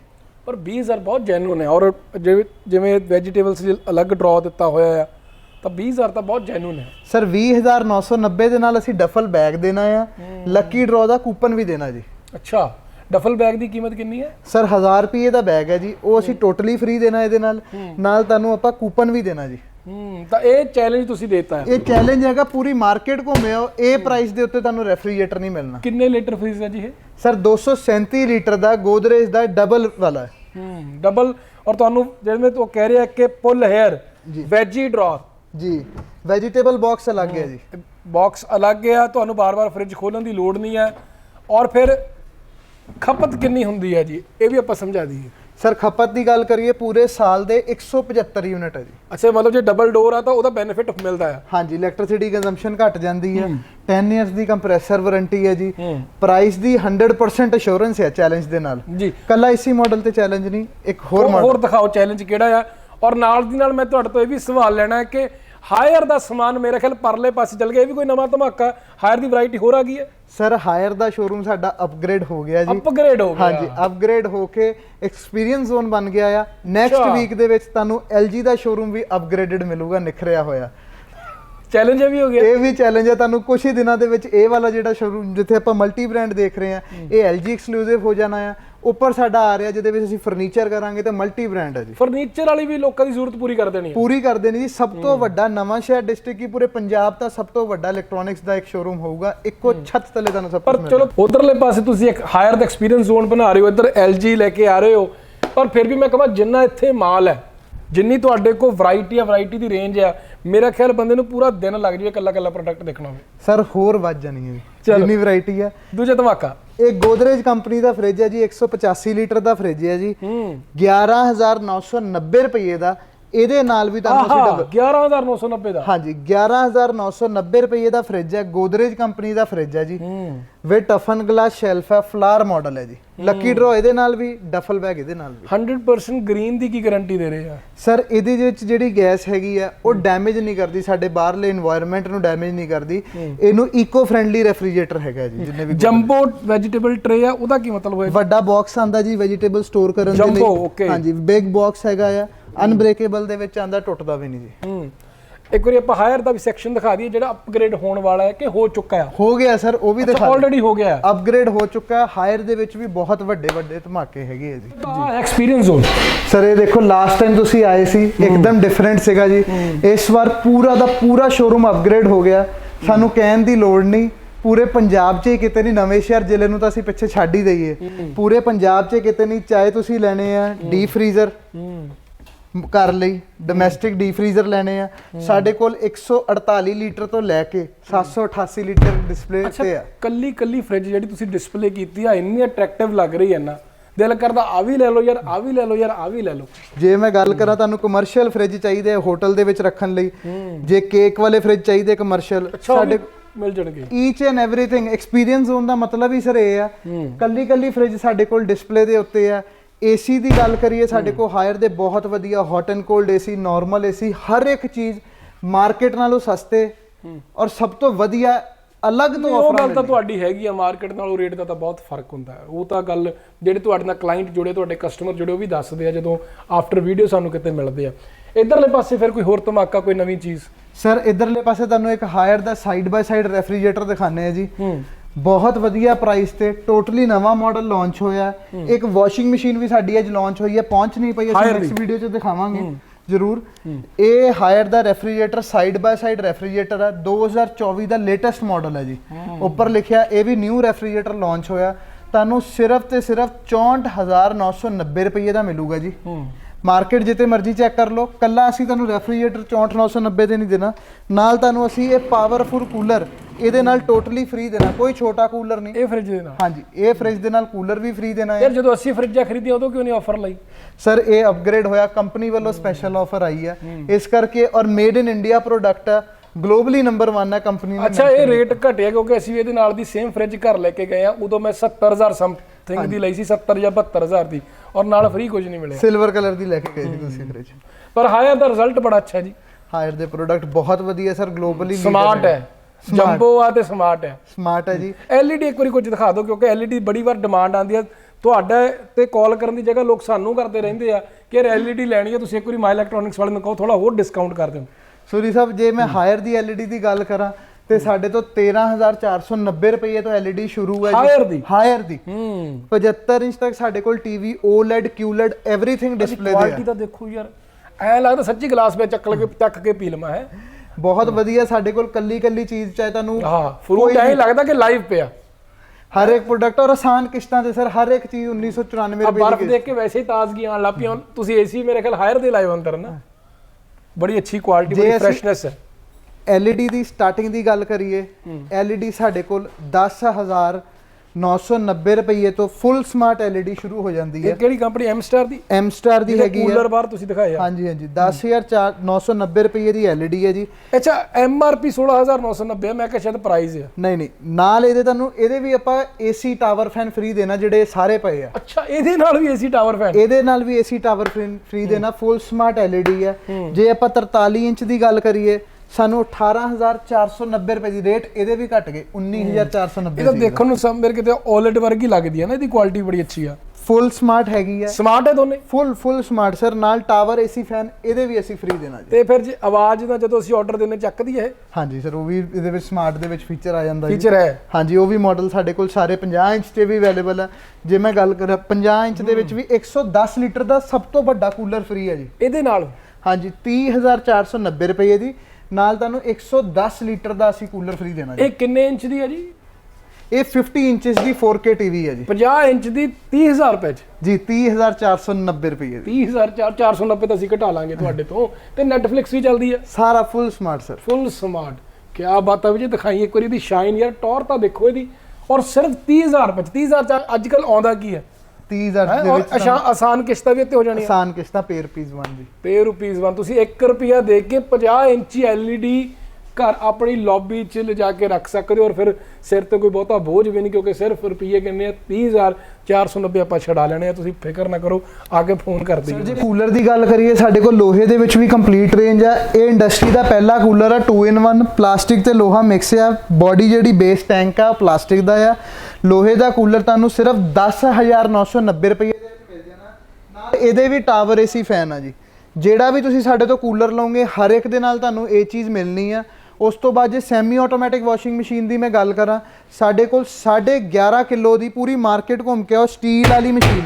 ਪਰ 20000 ਬਹੁਤ ਜੈਨੂਨ ਹੈ। ਔਰ ਜਿਵੇਂ ਵੈਜੀਟੇਬਲਸ ਅਲੱਗ ਡਰਾ ਦਿੱਤਾ ਹੋਇਆ ਆ ਤਾਂ 20000 ਤਾਂ ਬਹੁਤ ਜੈਨੂਨ ਹੈ। ਸਰ 20990 ਦੇ ਨਾਲ ਅਸੀਂ ਡਫਲ ਬੈਗ ਦੇਣਾ ਆ। ਲੱਕੀ ਡਰਾ ਦਾ ਕੂਪਨ ਵੀ ਦੇਣਾ ਜੀ। ਅੱਛਾ ਡਫਲ ਬੈਗ ਦੀ ਕੀਮਤ ਕਿੰਨੀ ਹੈ? ਸਰ 1000 ਰੁਪਏ ਦਾ ਬੈਗ ਹੈ ਜੀ। ਉਹ ਅਸੀਂ ਟੋਟਲੀ ਫ੍ਰੀ ਦੇਣਾ ਇਹਦੇ ਨਾਲ। ਨਾਲ ਤੁਹਾਨੂੰ ਆਪਾਂ ਕੂਪਨ ਵੀ ਦੇਣਾ ਜੀ। ਹੂੰ ਤਾਂ ਇਹ ਚੈਲੰਜ ਤੁਸੀਂ ਦੇਤਾ ਹੈ। ਇਹ ਚੈਲੰਜ ਹੈਗਾ ਪੂਰੀ ਮਾਰਕੀਟ ਘੁੰਮਿਓ ਇਹ ਪ੍ਰਾਈਸ ਦੇ ਉੱਤੇ ਤੁਹਾਨੂੰ ਰੈਫਰੀਜਰੇਟਰ ਨਹੀਂ ਮਿਲਣਾ। ਕਿੰਨੇ ਲੀਟਰ ਫ੍ਰਿਜ ਹੈ ਜੀ ਇਹ? ਸਰ 237 ਲੀਟਰ ਦਾ ਗੋਦਰੇਜ ਦਾ ਡਬਲ ਵਾਲਾ ਹੈ। ਹੂੰ ਡਬਲ ਔਰ ਤੁਹਾਨੂੰ ਜਿਵੇਂ ਤੂੰ ਕਹਿ ਰਿਹਾ ਕਿ ਪੁੱਲ ਹੈਅਰ ਵੈਜੀ ਡਰਾ ਜੀ ਵੈਜੀਟੇਬਲ ਬਾਕਸ ਅਲੱਗ ਹੈ ਜੀ। ਬਾਕਸ ਅਲੱਗ ਆ ਤੁਹਾਨੂੰ ਬਾਰ-ਬਾਰ ਫ੍ਰਿਜ ਖੋਲਣ ਦੀ ਲੋੜ ਨਹੀਂ ਹੈ। ਔਰ ਫਿਰ ਖਪਤ ਕਿੰਨੀ ਹੁੰਦੀ ਹੈ ਜੀ? ਇਹ ਵੀ ਆਪਾਂ ਸਮਝਾ ਦਈਏ। ਸਰ ਖਪਤ ਦੀ ਗੱਲ ਕਰੀਏ ਪੂਰੇ ਸਾਲ ਦੇ 175 ਯੂਨਿਟ ਹੈ ਜੀ। ਅੱਛਾ ਮਤਲਬ ਜੇ ਡਬਲ ਡੋਰ ਆ ਤਾਂ ਉਹਦਾ ਬੈਨੀਫਿਟ ਮਿਲਦਾ ਆ ਹਾਂਜੀ ਇਲੈਕਟ੍ਰਿਸਿਟੀ ਕੰਜ਼ੰਪਸ਼ਨ ਘਟ ਜਾਂਦੀ ਹੈ। 10 ਇਅਰਸ ਦੀ ਕੰਪਰੈਸਰ ਵਾਰੰਟੀ ਹੈ ਜੀ। ਹੂੰ। ਪ੍ਰਾਈਸ ਦੀ 100% ਅਸ਼ੋਰੈਂਸ ਹੈ ਚੈਲੰਜ ਦੇ ਨਾਲ। ਜੀ। ਕੱਲਾ ਇਸੀ ਮਾਡਲ ਤੇ ਚੈਲੰਜ ਨਹੀਂ ਇੱਕ ਹੋਰ ਮਾਡਲ ਹੋਰ ਦਿਖਾਓ ਚੈਲੰਜ ਕਿਹੜਾ ਆ। ਔਰ ਨਾਲ ਦੀ ਨਾਲ ਮੈਂ ਤੁਹਾਡੇ ਤੋਂ ਇਹ ਵੀ ਸਵਾਲ ਲੈਣਾ ਹੈ ਕਿ ਹਾਇਰ ਦਾ ਸਮਾਨ ਮੇਰੇ ਖਿਆਲ ਪਰਲੇ ਪਾਸੇ ਚੱਲ ਗਿਆ ਇਹ ਵੀ ਕੋਈ ਨਵਾਂ ਧਮਾਕਾ ਹਾਇਰ ਦੀ ਵੈਰਾਈਟੀ ਹੋਰ ਆ ਗਈ ਹੈ? ਸਰ ਹਾਇਰ ਦਾ ਸ਼ੋਰੂਮ ਸਾਡਾ ਅਪਗ੍ਰੇਡ ਹੋ ਗਿਆ ਜੀ। ਅਪਗ੍ਰੇਡ ਹੋ ਗਿਆ। ਹਾਂਜੀ ਅਪਗ੍ਰੇਡ ਹੋ ਕੇ ਐਕਸਪੀਰੀਅੰਸ ਜ਼ੋਨ ਬਣ ਗਿਆ ਆ। ਨੈਕਸਟ। ਵੀਕ ਦੇ ਵਿੱਚ ਤੁਹਾਨੂੰ LG ਦਾ ਸ਼ੋਰੂਮ ਵੀ ਅਪਗ੍ਰੇਡਡ ਮਿਲੂਗਾ ਨਿਖਰਿਆ ਹੋਇਆ। ਚੈਲੰਜ ਵੀ ਹੋ ਗਿਆ? ਇਹ ਵੀ ਚੈਲੰਜ ਹੈ ਤੁਹਾਨੂੰ ਕੁਝ ਹੀ ਦਿਨਾਂ ਦੇ ਵਿੱਚ ਇਹ ਵਾਲਾ ਜਿਹੜਾ ਸ਼ੋਰੂਮ ਜਿੱਥੇ ਆਪਾਂ ਮਲਟੀ ਬ੍ਰਾਂਡ ਦੇਖ ਰਹੇ ਆ ਇਹ LG ਐਕਸਕਲੂਸਿਵ ਹੋ ਜਾਣਾ ਆ। ਉੱਪਰ ਸਾਡਾ ਆ ਰਿਹਾ ਜਿਹਦੇ ਵਿੱਚ ਅਸੀਂ ਫਰਨੀਚਰ ਕਰਾਂਗੇ ਤੇ ਮਲਟੀ ਬ੍ਰਾਂਡ ਹੈ ਜੀ। ਫਰਨੀਚਰ ਵਾਲੀ ਵੀ ਲੋਕਾਂ ਦੀ ਜ਼ਰੂਰਤ ਪੂਰੀ ਕਰ ਦੇਣੀ ਹੈ ਪੂਰੀ ਕਰਦੇ ਨੇ ਜੀ। ਸਭ ਤੋਂ ਵੱਡਾ ਨਵਾਂ ਸ਼ਹਿਰ ਡਿਸਟ੍ਰਿਕਟ ਹੀ ਪੂਰੇ ਪੰਜਾਬ ਦਾ ਸਭ ਤੋਂ ਵੱਡਾ ਇਲੈਕਟ੍ਰੋਨਿਕਸ ਦਾ ਇੱਕ ਸ਼ੋਰੂਮ ਹੋਊਗਾ। ਇੱਕੋ ਛੱਤ ਥੱਲੇ ਤੁਹਾਨੂੰ ਸਭ ਪਰ ਚਲੋ ਉਧਰਲੇ ਪਾਸੇ ਤੁਸੀਂ ਇੱਕ ਹਾਇਰ ਦਾ ਐਕਸਪੀਰੀਅੰਸ ਜ਼ੋਨ ਬਣਾ ਰਹੇ ਹੋ ਇੱਧਰ LG ਲੈ ਕੇ ਆ ਰਹੇ ਹੋ। ਪਰ ਫਿਰ ਵੀ ਮੈਂ ਕਹਾਂ ਜਿੰਨਾ ਇੱਥੇ ਮਾਲ ਹੈ ਜਿੰਨੀ ਤੁਹਾਡੇ ਕੋਲ ਵੈਰਾਈਟੀ ਆ ਵੈਰਾਈਟੀ ਦੀ ਰੇਂਜ ਆ ਮੇਰਾ ਖਿਆਲ ਬੰਦੇ ਨੂੰ ਪੂਰਾ ਦਿਨ ਲੱਗ ਜਾਵੇ ਇਕੱਲਾ ਇਕੱਲਾ ਪ੍ਰੋਡਕਟ ਦੇਖਣਾ ਹੋਵੇ। ਸਰ ਹੋਰ ਵੱਧ ਜਾਣੀ ਹੈ ਜੀ। ਜਿੰਨੀ ਵੈਰਾਈਟੀ ਹੈ। ਦੂਜਾ ਧਮਾਕਾ। ਇਹ ਗੋਦਰੇਜ ਕੰਪਨੀ ਦਾ ਫ੍ਰਿਜ ਹੈ ਜੀ 185 ਲੀਟਰ ਦਾ ਫ੍ਰਿਜ ਹੈ ਜੀ। ਹੂੰ। 11990 ਰੁਪਏ ਦਾ ਇਹਦੇ ਨਾਲ ਵੀ ਤੁਹਾਨੂੰ ਅਸੀਂ 11990 ਦਾ। ਹਾਂਜੀ 11990 ਰੁਪਏ ਦਾ ਫ੍ਰਿਜ ਹੈ ਗੋਦਰੇਜ ਕੰਪਨੀ ਦਾ ਫ੍ਰਿਜ ਹੈ ਜੀ। ਵੇ ਟਫਨ ਗਲਾਸ ਸ਼ੈਲਫ ਹੈ ਫਲਾਰ ਮਾਡਲ ਹੈ ਜੀ। ਲੱਕੀ ਡਰਾ ਇਹਦੇ ਨਾਲ ਵੀ ਡਫਲ ਬੈਗ ਇਹਦੇ ਨਾਲ ਵੀ। 100% ਗ੍ਰੀਨ ਦੀ ਕੀ ਗਾਰੰਟੀ ਦੇ ਰਹੇ ਆ? ਸਰ ਇਹਦੇ ਵਿੱਚ ਜਿਹੜੀ ਗੈਸ ਹੈਗੀ ਆ ਉਹ ਡੈਮੇਜ ਨਹੀਂ ਕਰਦੀ ਸਾਡੇ ਬਾਹਰਲੇ এনवायरमेंट ਨੂੰ ਡੈਮੇਜ ਨਹੀਂ ਕਰਦੀ। ਇਹਨੂੰ ਇਕੋ ਫ੍ਰੈਂਡਲੀ ਰੈਫਰੀਜਰੇਟਰ ਹੈਗਾ ਜੀ ਜਿੰਨੇ ਵੀ ਜੰਬੋ ਵੈਜੀਟੇਬਲ ਟ੍ਰੇ ਆ ਉਹਦਾ ਕੀ ਮਤਲਬ ਹੋਇਆ? ਵੱਡਾ ਬਾਕਸ ਆਂਦਾ ਜੀ ਵੈਜੀਟੇਬਲ ਸਟੋਰ ਕਰਨ ਦੇ ਲਈ। ਹਾਂਜੀ ਬਿਗ ਬਾਕਸ ਹੈਗਾ ਆ। ਅਨਬ੍ਰੇਕੇਬਲ ਦੇ ਵਿੱਚ ਆਂਦਾ ਟੁੱਟਦਾ ਵੀ ਨਹੀਂ ਜੀ। ਹੂੰ। ਇੱਕ ਵਾਰੀ ਆਪਾਂ ਹਾਇਰ ਦਾ ਵੀ ਸੈਕਸ਼ਨ ਦਿਖਾ ਦਈਏ ਜਿਹੜਾ ਅਪਗ੍ਰੇਡ ਹੋਣ ਵਾਲਾ ਹੈ ਕਿ ਹੋ ਚੁੱਕਾ ਹੈ? ਹੋ ਗਿਆ ਸਰ ਉਹ ਵੀ ਦਿਖਾ ਆਲਰੇਡੀ ਹੋ ਗਿਆ ਹੈ। ਅਪਗ੍ਰੇਡ ਹੋ ਚੁੱਕਾ ਹੈ ਹਾਇਰ ਦੇ ਵਿੱਚ ਵੀ ਬਹੁਤ ਵੱਡੇ ਵੱਡੇ ਧਮਾਕੇ ਹੈਗੇ ਆ ਜੀ। ਐਕਸਪੀਰੀਅੰਸ ਜ਼ੋਨ ਸਰ ਇਹ ਦੇਖੋ ਲਾਸਟ ਟਾਈਮ ਤੁਸੀਂ ਆਏ ਸੀ ਇੱਕਦਮ ਡਿਫਰੈਂਟ ਸੀਗਾ ਜੀ। ਇਸ ਵਾਰ ਪੂਰਾ ਦਾ ਪੂਰਾ ਸ਼ੋਰੂਮ ਅਪਗ੍ਰੇਡ ਹੋ ਗਿਆ। ਸਾਨੂੰ ਕਹਿਣ ਦੀ ਲੋੜ ਨਹੀਂ ਪੂਰੇ ਪੰਜਾਬ 'ਚ ਹੀ ਕਿਤੇ ਨਹੀਂ ਨਵੇਂ ਸ਼ਹਿਰ ਜ਼ਿਲ੍ਹੇ ਨੂੰ ਤਾਂ ਅਸੀਂ ਪਿੱਛੇ ਛੱਡ ਹੀ ਦਈਏ। ਪੂਰੇ ਪੰਜਾਬ 'ਚ ਕਿਤੇ ਨਹੀਂ ਚਾਹੇ ਤੁਸੀਂ ਲੈਣੇ ਆ ਡੀ ਫਰੀਜ਼ਰ ਕਰ ਲਈ ਡੋਮੈਸਟਿਕ ਡੀ ਫਰੀਜ਼ਰ ਲੈਣੇ ਆ। ਸਾਡੇ ਕੋਲ 148 ਲੀਟਰ ਤੋਂ ਲੈ ਕੇ 788 ਲੀਟਰ ਡਿਸਪਲੇ ਤੇ ਆ। ਕੱਲੀ ਕੱਲੀ ਫ੍ਰਿਜ ਜਿਹੜੀ ਤੁਸੀਂ ਡਿਸਪਲੇ ਕੀਤੀ ਆ ਇੰਨੀ ਅਟਰੈਕਟਿਵ ਲੱਗ ਰਹੀ ਹੈ ਨਾ। ਦਿਲ ਕਰਦਾ ਆ ਵੀ ਲੈ ਲਓ ਯਾਰ ਆ ਵੀ ਲੈ ਲਓ ਯਾਰ ਆ ਵੀ ਲੈ ਲਓ। ਜੇ ਮੈਂ ਗੱਲ ਕਰਾਂ ਤੁਹਾਨੂੰ ਕਮਰਸ਼ੀਅਲ ਫ੍ਰਿਜ ਚਾਹੀਦੇ ਆ ਹੋਟਲ ਦੇ ਵਿੱਚ ਰੱਖਣ ਲਈ ਜੇ ਕੇਕ ਵਾਲੇ ਫ੍ਰਿਜ ਚਾਹੀਦੇ ਕਮਰਸ਼ੀਅਲ ਸਾਡੇ ਮਿਲ ਜਾਣਗੇ। Each and everything experience zone ਦਾ ਮਤਲਬ ਹੀ ਸਰ ਇਹ ਆ। ਕੱਲੀ ਕੱਲੀ ਫ੍ਰਿਜ ਸਾਡੇ ਕੋਲ ਡਿਸਪਲੇ ਦੇ ਉੱਤੇ ਆ। ਏਸੀ ਦੀ ਗੱਲ ਕਰੀਏ ਸਾਡੇ ਕੋਲ ਹਾਇਰ ਦੇ ਬਹੁਤ ਵਧੀਆ hot and cold AC normal AC ਹਰ ਇੱਕ ਚੀਜ਼ ਮਾਰਕੀਟ ਨਾਲੋਂ ਸਸਤੇ ਔਰ ਸਭ ਤੋਂ ਵਧੀਆ ਅਲੱਗ ਤੋਂ ਉਹ ਗੱਲ ਤਾਂ ਤੁਹਾਡੀ ਹੈਗੀ ਆ ਮਾਰਕੀਟ ਨਾਲੋਂ ਰੇਟ ਦਾ ਤਾਂ ਬਹੁਤ ਫ਼ਰਕ ਹੁੰਦਾ ਹੈ। ਉਹ ਤਾਂ ਗੱਲ ਜਿਹੜੇ ਤੁਹਾਡੇ ਨਾਲ ਕਲਾਇੰਟ ਜੁੜੇ ਤੁਹਾਡੇ ਕਸਟਮਰ ਜੁੜੇ ਉਹ ਵੀ ਦੱਸਦੇ ਆ ਜਦੋਂ ਆਫਟਰ ਵੀਡੀਓ ਸਾਨੂੰ ਕਿਤੇ ਮਿਲਦੇ ਆ। ਇਧਰਲੇ ਪਾਸੇ ਫਿਰ ਕੋਈ ਹੋਰ ਧਮਾਕਾ ਕੋਈ ਨਵੀਂ ਚੀਜ਼? ਸਰ ਇਧਰਲੇ ਪਾਸੇ ਤੁਹਾਨੂੰ ਇੱਕ ਹਾਇਰ ਦਾ ਸਾਈਡ ਬਾਈ ਸਾਈਡ ਰੈਫਰੀਜਰੇਟਰ ਦਿਖਾਣੇ ਆ ਜੀ। ਬਹੁਤ ਵਧੀਆ ਪ੍ਰਾਈਸ ਤੇ ਟੋਟਲੀ ਨਵਾਂ ਮਾਡਲ ਲਾਂਚ ਹੋਇਆ ਇੱਕ ਵਾਸ਼ਿੰਗ ਮਸ਼ੀਨ ਵੀ ਸਾਡੀ ਅੱਜ ਲਾਂਚ ਹੋਈ ਹੈ। ਪਹੁੰਚ ਨਹੀਂ ਪਈ ਅਸੀਂ ਨੈਕਸਟ ਵੀਡੀਓ 'ਚ ਦਿਖਾਵਾਂਗੇ। ਜ਼ਰੂਰ। ਇਹ Haier the refrigerator side by side refrigerator ਹੈ 2024 ਦਾ ਲੇਟੈਸਟ ਮਾਡਲ ਹੈ ਜੀ। ਉੱਪਰ ਲਿਖਿਆ ਇਹ ਵੀ ਨਿਊ ਰੈਫਰੀਜਰੇਟਰ ਲਾਂਚ ਹੋਇਆ। ਤੁਹਾਨੂੰ ਸਿਰਫ ਤੇ ਸਿਰਫ 64990 ਰੁਪਏ ਦਾ ਮਿਲੂਗਾ ਜੀ। ਮਾਰਕੀਟ ਜਿੱਤੇ ਮਰਜ਼ੀ ਚੈੱਕ ਕਰ ਲਓ। ਕੱਲਾ ਅਸੀਂ ਤੁਹਾਨੂੰ ਰੈਫਰੀਜਰੇਟਰ 64990 ਦੇ ਨਹੀਂ ਦੇਣਾ। ਨਾਲ ਤੁਹਾਨੂੰ ਅਸੀਂ ਇਹ ਪਾਵਰਫੁਲ ਕੂਲਰ ਇਹਦੇ ਨਾਲ ਟੋਟਲੀ ਫ੍ਰੀ ਦੇਣਾ ਕੋਈ ਛੋਟਾ ਕੂਲਰ ਨਹੀਂ। ਇਹ ਫ੍ਰਿਜ ਦੇ ਨਾਲ। ਹਾਂਜੀ ਇਹ ਫ੍ਰਿਜ ਦੇ ਨਾਲ ਕੂਲਰ ਵੀ ਫ੍ਰੀ ਦੇਣਾ ਹੈ। ਯਾਰ ਜਦੋਂ ਅਸੀਂ ਫ੍ਰਿਜਾਂ ਖਰੀਦੀਆਂ ਉਦੋਂ ਕਿਉਂ ਨਹੀਂ ਆਫਰ ਲਈ? ਸਰ ਇਹ ਅਪਗ੍ਰੇਡ ਹੋਇਆ ਕੰਪਨੀ ਵੱਲੋਂ ਸਪੈਸ਼ਲ ਆਫਰ ਆਈ ਹੈ। ਇਸ ਕਰਕੇ ਔਰ ਮੇਡ ਇਨ ਇੰਡੀਆ ਪ੍ਰੋਡਕਟ ਹੈ ਗਲੋਬਲੀ ਨੰਬਰ 1 ਹੈ ਕੰਪਨੀ ਨੇ ਅੱਛਾ ਇਹ ਰੇਟ ਘਟਿਆ ਕਿਉਂਕਿ ਅਸੀਂ ਇਹਦੇ ਨਾਲ ਦੀ ਸੇਮ ਫ੍ਰਿਜ ਘਰ ਲੈ ਕੇ ਗਏ ਆ। ਉਦੋਂ ਮੈਂ 70000 ਸਮਥਿੰਗ ਦੀ ਲਈ ਸੀ 70 ਜਾਂ 72000 ਦੀ। ਔਰ ਨਾਲ ਫ੍ਰੀ ਕੁਝ ਨਹੀਂ ਮਿਲਿਆ। ਸਿਲਵਰ ਕਲਰ ਦੀ ਲੈ ਕੇ ਗਏ ਸੀ ਤੁਸੀਂ ਫ੍ਰਿਜ ਪਰ ਹਾਇਰ ਦਾ ਰਿਜ਼ਲਟ ਬੜਾ ਅੱਛਾ ਜੀ। ਹਾਇਰ ਦੇ ਪ੍ਰੋਡਕਟ ਬਹੁਤ ਵਧੀਆ ਸਰ ਗਲੋਬਲੀ ਸਮਾਰਟ ਹੈ। ਜੰਬੋ ਆ ਤੇ ਸਮਾਰਟ ਹੈ ਸਮਾਰਟ ਹੈ ਜੀ। LED ਇੱਕ ਵਾਰੀ ਕੁਝ ਦਿਖਾ ਦਿਓ ਕਿਉਂਕਿ LED ਬੜੀ ਵਾਰ ਡਿਮਾਂਡ ਆਉਂਦੀ ਹੈ ਤੁਹਾਡਾ ਤੇ ਕਾਲ ਕਰਨ ਦੀ ਜਗ੍ਹਾ ਲੋਕ ਸਾਨੂੰ ਕਰਦੇ ਰਹਿੰਦੇ ਆ ਕਿ ਯਾਰ LED ਲੈਣੀ ਹੈ ਤੁਸੀਂ ਇੱਕ ਵਾਰੀ ਮਾਈ ਇਲੈਕਟ੍ਰੋਨਿਕਸ ਵਾਲੇ ਨੂੰ ਕਹੋ ਥੋੜਾ ਹੋਰ ਡਿਸਕਾਊਂਟ ਕਰ ਦਿਓ। ਸੂਰੀ ਸਾਹਿਬ ਜੇ ਮੈਂ ਹਾਇਰ ਦੀ LED ਦੀ ਗੱਲ ਕਰਾਂ ਤੇ ਸਾਡੇ ਤੋਂ 13490 ਰੁਪਏ ਤੋਂ LED ਸ਼ੁਰੂ ਹੈ Haier ਦੀ? ਹਾਇਰ ਦੀ। ਹੂੰ। 75 ਇੰਚ ਤੱਕ ਸਾਡੇ ਕੋਲ TV OLED QLED everything display ਦੇ ਕੁਆਲਿਟੀ ਤਾਂ ਦੇਖੋ ਯਾਰ ਐ ਲੱਗਦਾ ਸੱਚੀ ਗਲਾਸ ਵਿੱਚ ਚੱਕ ਕੇ ਚੱਕ ਕੇ ਪੀ ਲਵਾਂ ਹੈ। ਬਹੁਤ ਵਧੀਆ ਸਾਡੇ ਕੋਲ ਕੱਲੀ ਕੱਲੀ ਚੀਜ਼ ਚਾਹੇ ਤੁਹਾਨੂੰ ਹਾਂ ਫਰੂਟ ਐ ਲੱਗਦਾ ਕਿ ਲਾਈਵ ਪਿਆ। ਹਰ ਇੱਕ ਪ੍ਰੋਡਕਟ ਔਰ ਆਸਾਨ ਕਿਸ਼ਤਾਂ ਤੇ ਸਰ ਹਰ ਇੱਕ ਚੀਜ਼ 1994 ਆ ਰੁਪਏ ਬਰਫ਼ ਦੀ ਦੇਖ ਕੇ ਵੈਸੇ ਹੀ ਤਾਜ਼ਗੀ ਆਉਣ ਲੱਗ ਪਈ ਹੁਣ ਤੁਸੀਂ ਏਸੀ ਮੇਰੇ ਖਿਆਲ ਹਾਇਰ ਦੇ ਲਾਇਓ ਅੰਦਰ ਨਾ ਬੜੀ ਅੱਛੀ ਕੁਆਲਿਟੀ ਬੜੀ ਫਰੈਸ਼ਨੈਸ ਹੈ। LED ਦੀ ਸਟਾਰਟਿੰਗ ਦੀ ਗੱਲ ਕਰੀਏ LED ਸਾਡੇ ਕੋਲ 10990 ਰੁਪਏ ਤੋਂ ਫੁੱਲ ਸਮਾਰਟ LED ਸ਼ੁਰੂ ਹੋ ਜਾਂਦੀ ਇਹ ਹੈ। ਕਿਹੜੀ ਕੰਪਨੀ ਐਮ ਸਟਾਰ ਦੀ? M ਸਟਾਰ ਦੀ ਹੈਗੀ ਹੈ। ਕੂਲਰ ਬਾਹਰ ਤੁਸੀਂ ਦਿਖਾਇਆ। ਹਾਂਜੀ ਹਾਂਜੀ। 10990 ਰੁਪਏ ਦੀ LED ਹੈ ਜੀ। ਅੱਛਾ ਪੀ 16990 ਮੈਂ ਕਿਹਾ ਸ਼ਾਇਦ ਪ੍ਰਾਈਸ ਹੈ ਨਹੀਂ ਨਹੀਂ। ਨਾਲ ਇਹਦੇ ਤੁਹਾਨੂੰ ਇਹਦੇ ਵੀ ਆਪਾਂ AC ਟਾਵਰ ਫੈਨ ਫ੍ਰੀ ਦੇਣਾ ਜਿਹੜੇ ਸਾਰੇ ਪਏ ਆ। ਅੱਛਾ ਇਹਦੇ ਨਾਲ ਵੀ ਏਸੀ ਟਾਵਰ ਫੈਨ ਇਹਦੇ ਨਾਲ ਵੀ AC ਟਾਵਰ ਫ੍ਰੀ ਦੇਣਾ। ਫੁੱਲ ਸਮਾਰਟ LED ਹੈ। ਜੇ ਆਪਾਂ 43 ਇੰਚ ਦੀ ਗੱਲ ਕਰੀਏ ਸਾਨੂੰ 18490 ਰੁਪਏ ਦੀ ਰੇਟ ਇਹਦੇ ਵੀ ਘਟ ਗਏ 19490 ਇਹ ਤਾਂ ਦੇਖਣ ਨੂੰ ਸਮ ਮੇਰੇ ਕਿਤੇ OLED ਵਰਗੀ ਲੱਗਦੀ ਹੈ ਨਾ ਇਹਦੀ ਕੁਆਲਿਟੀ ਬੜੀ ਅੱਛੀ ਆ। ਫੁੱਲ ਸਮਾਰਟ ਹੈਗੀ ਹੈ ਸਮਾਰਟ ਹੈ ਦੋਨੇ? ਫੁੱਲ ਫੁੱਲ ਸਮਾਰਟ ਸਰ ਨਾਲ ਟਾਵਰ AC ਫੈਨ ਇਹਦੇ ਵੀ ਅਸੀਂ ਫ੍ਰੀ ਦੇਣਾ ਜੀ। ਤੇ ਫਿਰ ਜੇ ਆਵਾਜ਼ ਦਾ ਜਦੋਂ ਅਸੀਂ ਆਰਡਰ ਦਿੰਨੇ ਚੱਕਦੀ ਹੈ ਹਾਂਜੀ ਸਰ ਉਹ ਵੀ ਇਹਦੇ ਵਿੱਚ ਸਮਾਰਟ ਦੇ ਵਿੱਚ ਫੀਚਰ ਆ ਜਾਂਦਾ ਜੀ। ਫੀਚਰ ਹੈ? ਹਾਂਜੀ ਉਹ ਵੀ ਮਾਡਲ ਸਾਡੇ ਕੋਲ ਸਾਰੇ 50 ਇੰਚ ਤੇ ਵੀ ਅਵੇਲੇਬਲ ਹੈ ਜੇ ਮੈਂ ਗੱਲ ਕਰਾਂ 50 ਇੰਚ ਦੇ ਵਿੱਚ ਵੀ 110 ਲੀਟਰ ਦਾ ਸਭ ਤੋਂ ਵੱਡਾ ਕੂਲਰ ਫ੍ਰੀ ਹੈ ਜੀ। ਇਹਦੇ ਨਾਲ? ਹਾਂਜੀ 30490 ਰੁਪਏ ਦੀ। ਨਾਲ ਤੁਹਾਨੂੰ 110 ਲੀਟਰ ਦਾ ਅਸੀਂ ਕੂਲਰ ਫ੍ਰੀ ਦੇਣਾ ਜੀ। ਇਹ ਕਿੰਨੇ ਇੰਚ ਦੀ ਹੈ ਜੀ? ਇਹ 50 ਇੰਚਸ ਦੀ 4K ਟੀਵੀ ਹੈ ਜੀ। 50 ਇੰਚ ਦੀ 30000 ਰੁਪਏ ਚ। ਜੀ 30490 ਰੁਪਏ ਦੀ 30000 490 ਤਾਂ ਅਸੀਂ ਘਟਾ ਲਾਂਗੇ ਤੁਹਾਡੇ ਤੋਂ। ਤੇ Netflix ਵੀ ਚੱਲਦੀ ਹੈ। ਸਾਰਾ full smart sir full smart ਕੀ ਬਾਤ ਹੈ ਵੀ ਜੀ ਦਿਖਾਈ ਇੱਕ ਵਾਰੀ ਇਹਦੀ ਸ਼ਾਈਨ ਯਾਰ ਟੌਰ ਤਾਂ ਦੇਖੋ ਇਹਦੀ। ਔਰ ਸਿਰਫ 30000 ਰੁਪਏ 'ਚ। 30000 ਚ ਅੱਜ ਕੱਲ ਆਉਂਦਾ ਕੀ ਹੈ? 30000 ਹੈਂ? ਦੇ ਔਰ ਵਿੱਚ ਆਸ਼ਾ- ਆਸਾਨ ਕਿਸ਼ਤਾਂ ਵੀ ਇੱਥੇ ਹੋ ਜਾਣੀਆਂ ਆਸਾਨ ਕਿਸ਼ਤਾਂ ਪੇ ਰੁਪੀਸ 1 ਜੀ ਪੇ ਰੁਪੀਸ ਵਨ ਤੁਸੀਂ 1 ਰੁਪਿਆ ਦੇ ਕੇ 50 ਇੰਚੀ LED ਘਰ ਆਪਣੀ ਲੌਬੀ 'ਚ ਲਿਜਾ ਕੇ ਰੱਖ ਸਕਦੇ ਹੋ ਔਰ ਫਿਰ ਸਿਰ ਤੇ ਕੋਈ ਬਹੁਤਾ ਬੋਝ ਵੀ ਨਹੀਂ ਕਿਉਂਕਿ ਸਿਰਫ ਰੁਪਈਏ ਕਿੰਨੇ ਆ? 30490 ਆਪਾਂ ਛਡਾ ਲੈਣੇ ਆ। ਤੁਸੀਂ ਫਿਕਰ ਨਾ ਕਰੋ ਆ ਕੇ ਫੋਨ ਕਰ ਦਿਓ। ਜੇ ਕੂਲਰ ਦੀ ਗੱਲ ਕਰੀਏ ਸਾਡੇ ਕੋਲ ਲੋਹੇ ਦੇ ਵਿੱਚ ਵੀ ਕੰਪਲੀਟ ਰੇਂਜ ਆ। ਇਹ ਇੰਡਸਟਰੀ ਦਾ ਪਹਿਲਾ ਕੂਲਰ ਆ 2 ਇਨ 1 ਪਲਾਸਟਿਕ ਤੇ ਲੋਹਾ ਮਿਕਸ ਆ। ਬਾਡੀ ਜਿਹੜੀ ਬੇਸ ਟੈਂਕ ਆ ਪਲਾਸਟਿਕ ਦਾ ਆ। ਲੋਹੇ ਦਾ ਕੂਲਰ ਤੁਹਾਨੂੰ ਸਿਰਫ 10990 ਰੁਪਏ ਦੇ ਵਿੱਚ ਮਿਲ ਜਾਣਾ। ਨਾਲ ਇਹਦੇ ਵੀ ਟਾਵਰ ਏਸੀ ਫੈਨ ਆ ਜੀ। ਜਿਹੜਾ ਵੀ ਤੁਸੀਂ ਸਾਡੇ ਤੋਂ ਕੂਲਰ ਲਓਗੇ ਹਰ ਇੱਕ ਦੇ ਨਾਲ ਤੁਹਾਨੂੰ ਇਹ ਚੀਜ਼ ਮਿਲਣੀ ਆ। ਉਸ ਤੋਂ ਬਾਅਦ ਜੇ ਸੈਮੀ ਆਟੋਮੈਟਿਕ ਵਾਸ਼ਿੰਗ ਮਸ਼ੀਨ ਦੀ ਮੈਂ ਗੱਲ ਕਰਾਂ, ਸਾਡੇ ਕੋਲ 11.5 ਕਿਲੋ ਦੀ ਪੂਰੀ ਮਾਰਕੀਟ ਘੁੰਮ ਕੇ ਉਹ ਸਟੀਲ ਵਾਲੀ ਮਸ਼ੀਨ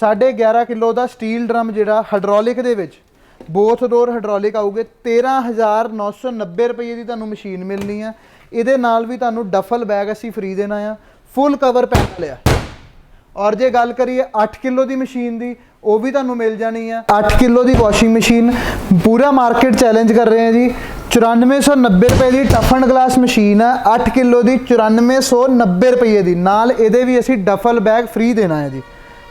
11.5 ਕਿਲੋ ਦਾ ਸਟੀਲ ਡਰਮ ਜਿਹੜਾ ਹਾਈਡ੍ਰੋਲਿਕ ਦੇ ਵਿੱਚ। ਬੋਥ ਡੋਰ ਹਾਈਡ੍ਰੋਲਿਕ ਆਊਗੇ। 13990 ਰੁਪਏ ਦੀ ਤੁਹਾਨੂੰ ਮਸ਼ੀਨ ਮਿਲਣੀ ਆ। ਇਹਦੇ ਨਾਲ ਵੀ ਤੁਹਾਨੂੰ ਡਫਲ ਬੈਗ ਅਸੀਂ ਫ੍ਰੀ ਦੇਣਾ ਆ। ਫੁੱਲ ਕਵਰ ਪੈਨਲ ਆ ਔਰ ਜੇ ਗੱਲ ਕਰੀਏ 8 ਕਿਲੋ ਦੀ ਮਸ਼ੀਨ ਦੀ, ਉਹ ਵੀ ਤੁਹਾਨੂੰ ਮਿਲ ਜਾਣੀ ਆ। 8 ਕਿਲੋ ਦੀ ਵਾਸ਼ਿੰਗ ਮਸ਼ੀਨ ਪੂਰਾ ਮਾਰਕੀਟ ਚੈਲੰਜ ਕਰ ਰਹੇ ਆ ਜੀ। 9490 ਰੁਪਏ ਦੀ ਟਫਨ ਗਲਾਸ ਮਸ਼ੀਨ ਹੈ 8 ਕਿਲੋ ਦੀ 9490 ਰੁਪਏ ਦੀ। ਨਾਲ ਇਹਦੇ ਵੀ ਅਸੀਂ ਡਫਲ ਬੈਗ ਫ੍ਰੀ ਦੇਣਾ ਹੈ ਜੀ।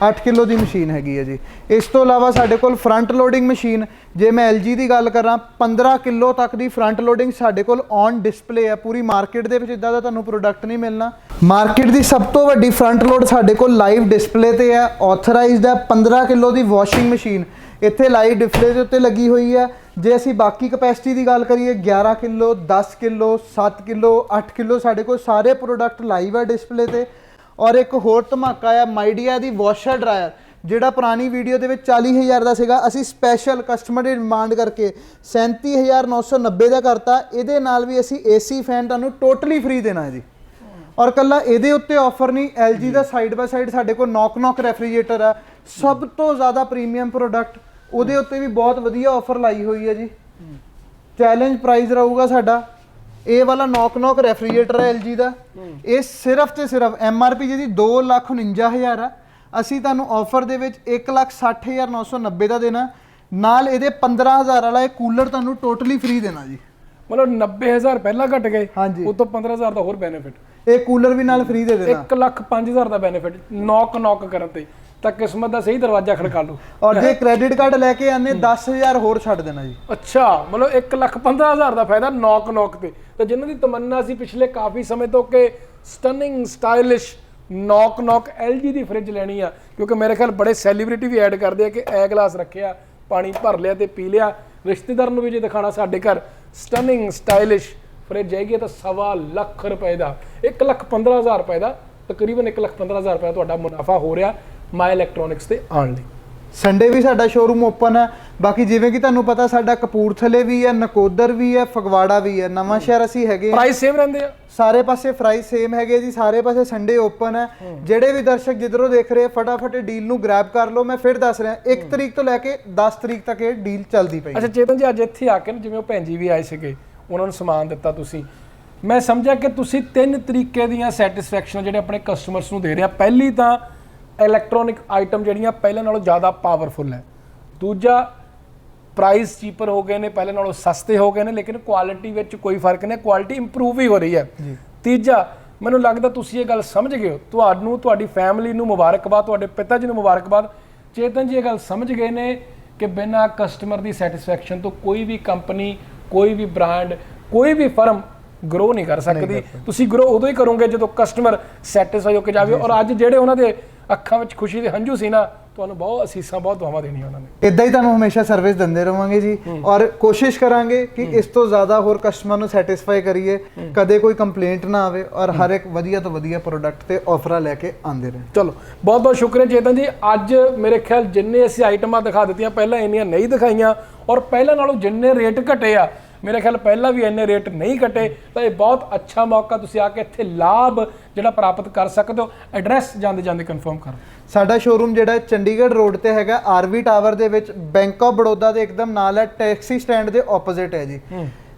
8 ਕਿਲੋ ਦੀ ਮਸ਼ੀਨ ਹੈਗੀ ਹੈ ਜੀ। ਇਸ ਤੋਂ ਇਲਾਵਾ ਸਾਡੇ ਕੋਲ ਫਰੰਟ ਲੋਡਿੰਗ ਮਸ਼ੀਨ ਜੇ ਮੈਂ LG ਦੀ ਗੱਲ ਕਰਾਂ 15 ਕਿਲੋ ਤੱਕ ਦੀ ਫਰੰਟ ਲੋਡਿੰਗ ਸਾਡੇ ਕੋਲ ਔਨ ਡਿਸਪਲੇ ਹੈ। ਪੂਰੀ ਮਾਰਕੀਟ ਦੇ ਵਿੱਚ ਇਦਾਂ ਦਾ ਤੁਹਾਨੂੰ ਪ੍ਰੋਡਕਟ ਨਹੀਂ ਮਿਲਣਾ। ਮਾਰਕੀਟ ਦੀ ਸਭ ਤੋਂ ਵੱਡੀ ਫਰੰਟ ਲੋਡ ਸਾਡੇ ਕੋਲ ਲਾਈਵ ਡਿਸਪਲੇ ਤੇ ਹੈ। ਆਥੋਰਾਈਜ਼ਡ ਹੈ। 15 ਕਿਲੋ ਦੀ ਵਾਸ਼ਿੰਗ ਮਸ਼ੀਨ ਇੱਥੇ ਲਾਈਵ ਡਿਸਪਲੇ ਦੇ ਉੱਤੇ ਲੱਗੀ ਹੋਈ ਹੈ। ਜੇ ਅਸੀਂ ਬਾਕੀ ਕਪੈਸਿਟੀ ਦੀ ਗੱਲ ਕਰੀਏ 11 ਕਿਲੋ 10 ਕਿਲੋ 7 ਕਿਲੋ 8 ਕਿਲੋ ਸਾਡੇ ਕੋਲ ਸਾਰੇ ਪ੍ਰੋਡਕਟ ਲਾਈਵ ਹੈ ਡਿਸਪਲੇ ਤੇ। ਔਰ ਇੱਕ ਹੋਰ ਧਮਾਕਾ ਆ ਮਾਈਡੀਆ ਦੀ ਵਾਸ਼ਰ ਡਰਾਇਰ ਜਿਹੜਾ ਪੁਰਾਣੀ ਵੀਡੀਓ ਦੇ ਵਿੱਚ 40000 ਦਾ ਸੀਗਾ। ਅਸੀਂ ਸਪੈਸ਼ਲ ਕਸਟਮਰ ਦੀ ਡਿਮਾਂਡ ਕਰਕੇ 37990 ਦਾ ਕਰਤਾ। ਇਹਦੇ ਨਾਲ ਵੀ ਅਸੀਂ ਏਸੀ ਫੈਨ ਤੁਹਾਨੂੰ ਟੋਟਲੀ ਫ੍ਰੀ ਦੇਣਾ ਹੈ ਜੀ। ਔਰ ਕੱਲਾ ਇਹਦੇ ਉੱਤੇ ਆਫਰ ਨਹੀਂ LG ਦਾ ਸਾਈਡ ਬਾਈ ਸਾਈਡ ਸਾਡੇ ਕੋਲ ਨੌਕ ਨੌਕ ਰੈਫਰੀਜਰੇਟਰ ਆ। ਸਭ ਤੋਂ ਜ਼ਿਆਦਾ ਪ੍ਰੀਮੀਅਮ ਪ੍ਰੋਡਕਟ ਉਹਦੇ ਉੱਤੇ ਵੀ ਬਹੁਤ ਵਧੀਆ ਆਫਰ ਲਾਈ ਹੋਈ ਹੈ ਜੀ। ਚੈਲੰਜ ਪ੍ਰਾਈਸ ਰਹੂਗਾ ਸਾਡਾ। ਇਹ ਵਾਲਾ ਨੌਕ ਨੌਕ ਰੈਫਰੀਜਰੇਟਰ ਹੈ LG ਦਾ। ਇਹ ਸਿਰਫ ਤੇ ਸਿਰਫ MRP ਜਿਹਦੀ 249000 ਆ। ਅਸੀਂ ਤੁਹਾਨੂੰ ਆਫਰ ਦੇ ਵਿੱਚ 160990 ਦਾ ਦੇਣਾ। ਨਾਲ ਇਹਦੇ 15000 ਵਾਲਾ ਇਹ ਕੂਲਰ ਤੁਹਾਨੂੰ ਟੋਟਲੀ ਫ੍ਰੀ ਦੇਣਾ ਜੀ। ਮਤਲਬ 90000 ਪਹਿਲਾਂ ਘਟ ਗਏ। ਉਹ ਤੋਂ 15000 ਦਾ ਹੋਰ ਬੈਨੀਫਿਟ ਇਹ ਕੂਲਰ ਵੀ ਨਾਲ ਫ੍ਰੀ ਦੇ ਦੇਣਾ। 1 ਲੱਖ 5000 ਦਾ ਬੈਨੀਫਿਟ ਨੌਕ ਨੌਕ ਕਰਨ ਤੇ। ਤਾਂ ਕਿਸਮਤ ਦਾ ਸਹੀ ਦਰਵਾਜ਼ਾ ਖੜਕਾ ਲਓ। ਔਰ ਜੇ ਕ੍ਰੈਡਿਟ ਕਾਰਡ ਲੈ ਕੇ ਆਨੇ 10000 ਹੋਰ ਛੱਡ ਦੇਣਾ ਜੀ। ਅੱਛਾ ਮਤਲਬ 1 ਲੱਖ 15000 ਦਾ ਫਾਇਦਾ ਨੌਕ ਨੌਕ ਤੇ। ਤਾਂ ਜਿਨ੍ਹਾਂ ਦੀ ਤਮੰਨਾ ਸੀ ਪਿਛਲੇ ਕਾਫੀ ਸਮੇਂ ਤੋਂ ਕਿ stunning stylish knock knock LG ਦੀ ਫ੍ਰਿਜ ਲੈਣੀ ਆ ਕਿਉਂਕਿ ਮੇਰੇ ਖਿਆਲ ਬੜੇ ਸੈਲੀਬ੍ਰਿਟੀ ਵੀ ਐਡ ਕਰਦੇ ਆ ਕਿ ਐ ਗਲਾਸ ਰੱਖਿਆ ਪਾਣੀ ਭਰ ਲਿਆ ਤੇ ਪੀ ਲਿਆ। ਰਿਸ਼ਤੇਦਾਰ ਨੂੰ ਵੀ ਜੇ ਦਿਖਾਣਾ ਸਾਡੇ ਘਰ ਸਟਨਿੰਗ ਸਟਾਈਲਿਸ਼ ਫ੍ਰਿਜ ਹੈਗੀ ਤਾਂ ਸਵਾ ਲੱਖ ਰੁਪਏ ਦਾ। 1 ਲੱਖ 15000 ਰੁਪਏ ਦਾ ਤਕਰੀਬਨ 1 ਲੱਖ 15000 ਰੁਪਏ ਤੁਹਾਡਾ ਮੁਨਾਫਾ ਹੋ ਰਿਹਾ। ਮਾਈ ਇਲੈਕਟ੍ਰੋਨਿਕਸ ਤੇ ਆਉਣ ਲਈ। ਸੰਡੇ ਵੀ ਸਾਡਾ ਸ਼ੋਰੂਮ ਓਪਨ ਹੈ। ਬਾਕੀ ਜਿਵੇਂ ਕਿ ਤੁਹਾਨੂੰ ਪਤਾ ਸਾਡਾ ਕਪੂਰਥਲੇ ਵੀ ਹੈ ਨਕੋਦਰ ਵੀ ਹੈ ਫਗਵਾੜਾ ਵੀ ਹੈ। ਨਵਾਂ ਸ਼ਹਿਰ ਅਸੀਂ ਹੈਗੇ ਹਾਂ। ਪ੍ਰਾਈਸ ਸੇਮ ਰਹਿੰਦੇ ਆ। ਸਾਰੇ ਪਾਸੇ ਪ੍ਰਾਈਸ ਸੇਮ ਹੈਗੇ ਜੀ। ਸਾਰੇ ਪਾਸੇ ਸੰਡੇ ਓਪਨ ਹੈ। ਜਿਹੜੇ ਵੀ ਦਰਸ਼ਕ ਜਿੱਧਰੋਂ ਦੇਖ ਰਹੇ ਫਟਾਫਟ ਡੀਲ ਨੂੰ ਗ੍ਰੈਬ ਕਰ ਲਓ। ਮੈਂ ਫਿਰ ਦੱਸ ਰਿਹਾ 1 ਤਰੀਕ ਤੋਂ ਲੈ ਕੇ 10 ਤਰੀਕ ਤੱਕ ਇਹ ਡੀਲ ਚੱਲਦੀ ਪਈ ਅੱਛਾ ਚੇਤਨ ਜੀ ਅੱਜ ਇੱਥੇ ਆ ਕੇ ਨਾ ਜਿਵੇਂ ਉਹ ਭੈਣ ਜੀ ਵੀ ਆਏ ਸੀਗੇ ਉਹਨਾਂ ਨੂੰ ਸਮਾਨ ਦਿੱਤਾ ਤੁਸੀਂ। ਮੈਂ ਸਮਝਿਆ ਕਿ ਤੁਸੀਂ ਤਿੰਨ ਤਰੀਕੇ ਦੀਆਂ ਸੈਟੀਸਫੈਕਸ਼ਨ ਜਿਹੜੇ ਆਪਣੇ ਕਸਟਮਰਸ ਨੂੰ ਦੇ ਰਹੇ ਆ। ਪਹਿਲੀ ਤਾਂ ਇਲੈਕਟ੍ਰੋਨਿਕ ਆਈਟਮ ਜਿਹੜੀਆਂ ਪਹਿਲਾਂ ਨਾਲੋਂ ਜ਼ਿਆਦਾ ਪਾਵਰਫੁਲ ਹੈ। ਦੂਜਾ ਪ੍ਰਾਈਸ ਚੀਪਰ ਹੋ ਗਏ ਨੇ ਪਹਿਲਾਂ ਨਾਲੋਂ ਸਸਤੇ ਹੋ ਗਏ ਨੇ ਲੇਕਿਨ ਕੁਆਲਿਟੀ ਵਿੱਚ ਕੋਈ ਫ਼ਰਕ ਨਹੀਂ ਕੁਆਲਿਟੀ ਇੰਪਰੂਵ ਹੀ ਹੋ ਰਹੀ ਹੈ। ਤੀਜਾ ਮੈਨੂੰ ਲੱਗਦਾ ਤੁਸੀਂ ਇਹ ਗੱਲ ਸਮਝ ਗਏ ਹੋ। ਤੁਹਾਨੂੰ ਤੁਹਾਡੀ ਫੈਮਿਲੀ ਨੂੰ ਮੁਬਾਰਕਬਾਦ ਤੁਹਾਡੇ ਪਿਤਾ ਜੀ ਨੂੰ ਮੁਬਾਰਕਬਾਦ। ਚੇਤਨ ਜੀ ਇਹ ਗੱਲ ਸਮਝ ਗਏ ਨੇ ਕਿ ਬਿਨਾਂ ਕਸਟਮਰ ਦੀ ਸੈਟੀਸਫੈਕਸ਼ਨ ਤੋਂ ਕੋਈ ਵੀ ਕੰਪਨੀ ਕੋਈ ਵੀ ਬ੍ਰਾਂਡ ਕੋਈ ਵੀ ਫਰਮ ਗਰੋ ਨਹੀਂ ਕਰ ਸਕਦੀ। ਤੁਸੀਂ ਗਰੋ ਉਦੋਂ ਹੀ ਕਰੋਗੇ ਜਦੋਂ ਕਸਟਮਰ ਸੈਟੀਸਫਾਈ ਹੋ ਕੇ ਜਾਵੇ ਔਰ ਅੱਜ ਜਿਹੜੇ ਉਹਨਾਂ ਦੇ ਅੱਖਾਂ ਵਿੱਚ ਖੁਸ਼ੀ ਦੇ ਹੰਝੂ ਸੀ ਨਾ ਤੁਹਾਨੂੰ ਬਹੁਤ ਅਸੀਸਾਂ ਬਹੁਤ ਦੁਆਵਾਂ ਦੇਣੀਆਂ ਉਹਨਾਂ ਨੇ। ਇਦਾਂ ਹੀ ਤੁਹਾਨੂੰ ਹਮੇਸ਼ਾ ਸਰਵਿਸ ਦਿੰਦੇ ਰਵਾਂਗੇ ਜੀ ਔਰ ਕੋਸ਼ਿਸ਼ ਕਰਾਂਗੇ ਕਿ ਇਸ ਤੋਂ ਜ਼ਿਆਦਾ ਹੋਰ ਕਸਟਮਰ ਨੂੰ ਸੈਟੀਸਫਾਈ ਕਰੀਏ ਕਦੇ ਕੋਈ ਕੰਪਲੇਂਟ ਨਾ ਆਵੇ ਔਰ ਹਰ ਇੱਕ ਵਧੀਆ ਤੋਂ ਵਧੀਆ ਪ੍ਰੋਡਕਟ ਤੇ ਆਫਰਾਂ ਲੈ ਕੇ ਆਉਂਦੇ ਰਹੇ। ਚਲੋ ਬਹੁਤ ਬਹੁਤ ਸ਼ੁਕਰੀਆ ਚੇਤਨ ਜੀ। ਅੱਜ ਮੇਰੇ ਖਿਆਲ ਜਿੰਨੇ ਅਸੀਂ ਆਈਟਮਾਂ ਦਿਖਾ ਦਿੱਤੀਆਂ ਪਹਿਲਾਂ ਇੰਨੀਆਂ ਨਹੀਂ ਦਿਖਾਈਆਂ ਔਰ ਪਹਿਲਾਂ ਨਾਲੋਂ ਜਿੰਨੇ ਰੇਟ ਘਟੇ ਆ ਮੇਰੇ ਖਿਆਲ ਪਹਿਲਾਂ ਵੀ ਇੰਨੇ ਰੇਟ ਨਹੀਂ ਘਟੇ ਤਾਂ ਇਹ ਬਹੁਤ ਅੱਛਾ ਮੌਕਾ ਤੁਸੀਂ ਆ ਕੇ ਇੱਥੇ ਲਾਭ ਜਿਹੜਾ ਪ੍ਰਾਪਤ ਕਰ ਸਕਦੇ ਹੋ ਐਡਰੈਸ ਜਾਂਦੇ ਜਾਂਦੇ ਕਨਫਰਮ ਕਰੋ ਸਾਡਾ ਸ਼ੋਰੂਮ ਜਿਹੜਾ ਚੰਡੀਗੜ੍ਹ ਰੋਡ ਤੇ ਹੈਗਾ ਆਰਵੀ ਟਾਵਰ ਦੇ ਵਿੱਚ ਬੈਂਕ ਆਫ ਬੜੌਦਾ ਦੇ ਇੱਕਦਮ ਨਾਲ ਹੈ ਟੈਕਸੀ ਸਟੈਂਡ ਦੇ ਆਪੋਜ਼ਿਟ ਹੈ ਜੀ।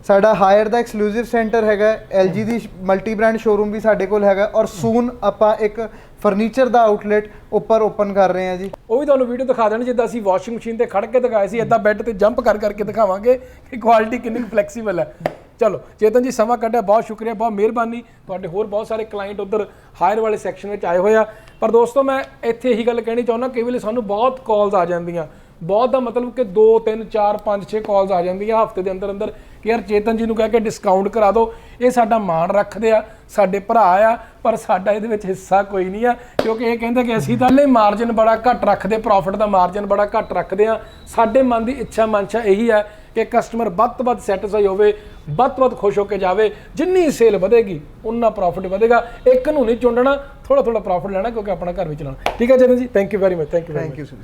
ਸਾਡਾ ਹਾਇਰ ਦਾ ਐਕਸਕਲੂਸਿਵ ਸੈਂਟਰ ਹੈਗਾ LG ਦੀ ਮਲਟੀ ਬ੍ਰਾਂਡ ਸ਼ੋਰੂਮ ਵੀ ਸਾਡੇ ਕੋਲ ਹੈਗਾ ਔਰ ਸੂਨ ਆਪਾਂ ਇੱਕ ਫਰਨੀਚਰ ਦਾ ਆਊਟਲੈਟ ਉੱਪਰ ਓਪਨ ਕਰ ਰਹੇ ਹਾਂ ਜੀ। ਉਹ ਵੀ ਤੁਹਾਨੂੰ ਵੀਡੀਓ ਦਿਖਾ ਦੇਣ, ਜਿੱਦਾਂ ਅਸੀਂ ਵਾਸ਼ਿੰਗ ਮਸ਼ੀਨ ਤੇ ਖੜ ਕੇ ਦਿਖਾਏ ਸੀ ਇਦਾਂ ਬੈੱਡ ਤੇ ਜੰਪ ਕਰ ਕਰਕੇ ਦਿਖਾਵਾਂਗੇ ਕਿ ਕੁਆਲਿਟੀ ਕਿੰਨੀ ਫਲੈਕਸੀਬਲ ਹੈ। ਚਲੋ, ਚੇਤਨ ਜੀ, ਸਮਾਂ ਕੱਢਿਆ, ਬਹੁਤ ਸ਼ੁਕਰੀਆ, ਬਹੁਤ ਮਿਹਰਬਾਨੀ। ਤੁਹਾਡੇ ਹੋਰ ਬਹੁਤ ਸਾਰੇ ਕਲਾਇੰਟ ਉਧਰ ਹਾਇਰ ਵਾਲੇ ਸੈਕਸ਼ਨ ਵਿੱਚ ਆਏ ਹੋਏ ਆ। ਪਰ ਦੋਸਤੋ, ਮੈਂ ਇੱਥੇ ਇਹੀ ਗੱਲ ਕਹਿਣੀ ਚਾਹੁੰਦਾ ਕਈ ਵੇਲੇ ਸਾਨੂੰ ਬਹੁਤ ਕਾਲਸ ਆ ਜਾਂਦੀਆਂ। ਬਹੁਤ ਦਾ ਮਤਲਬ ਕਿ 2 3 4 5 6 ਕਾਲਸ ਆ ਜਾਂਦੀਆਂ ਹਫ਼ਤੇ ਦੇ ਅੰਦਰ ਅੰਦਰ ਕਿ ਯਾਰ ਚੇਤਨ ਜੀ ਨੂੰ ਕਹਿ ਕੇ ਡਿਸਕਾਊਂਟ ਕਰਾ ਦਿਓ। ਇਹ ਸਾਡਾ ਮਾਣ ਰੱਖਦੇ ਆ ਸਾਡੇ ਭਰਾ ਆ ਪਰ ਸਾਡਾ ਇਹਦੇ ਵਿੱਚ ਹਿੱਸਾ ਕੋਈ ਨਹੀਂ ਆ ਕਿਉਂਕਿ ਇਹ ਕਹਿੰਦੇ ਕਿ ਅਸੀਂ ਤਾਂ ਲੈ ਮਾਰਜਨ ਬੜਾ ਘੱਟ ਰੱਖਦੇ ਪ੍ਰੋਫਿਟ ਦਾ ਮਾਰਜਨ ਬੜਾ ਘੱਟ ਰੱਖਦੇ ਆ। ਸਾਡੇ ਮਨ ਦੀ ਇੱਛਾ ਮਨਸ਼ਾ ਇਹੀ ਹੈ ਕਿ ਕਸਟਮਰ ਵੱਧ ਤੋਂ ਵੱਧ ਸੈਟੀਸਫਾਈ ਹੋਵੇ ਵੱਧ ਤੋਂ ਵੱਧ ਖੁਸ਼ ਹੋ ਕੇ ਜਾਵੇ। ਜਿੰਨੀ ਸੇਲ ਵਧੇਗੀ ਉਨਾ ਪ੍ਰੋਫਿਟ ਵਧੇਗਾ। ਇੱਕ ਨੂੰ ਨਹੀਂ ਚੁੰਡਣਾ ਥੋੜਾ ਥੋੜਾ ਪ੍ਰੋਫਿਟ ਲੈਣਾ ਕਿਉਂਕਿ ਆਪਣਾ ਘਰ ਵੀ ਚਲਾਉਣਾ। ਠੀਕ ਹੈ Chetan ji thank you very much thank you thank you sir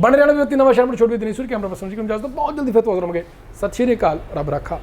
ਬਣ ਰਹਿਣਾ ਵੀ ਨਵਾਂ ਸ਼ਰਮ ਛੋੜ ਵੀ ਨਹੀਂ ਸੁਰ ਕੈਮਰਾ ਪਰਸਨ ਜੀ ਕਮ ਜਾਸ ਬਹੁਤ ਜਲਦੀ ਫਿਰ ਤੋਂ ਹਾਜ਼ਰ ਹੋਵਾਂਗੇ। ਸਤਿ ਸ਼੍ਰੀ ਅਕਾਲ, ਰੱਬ ਰੱਖਾ।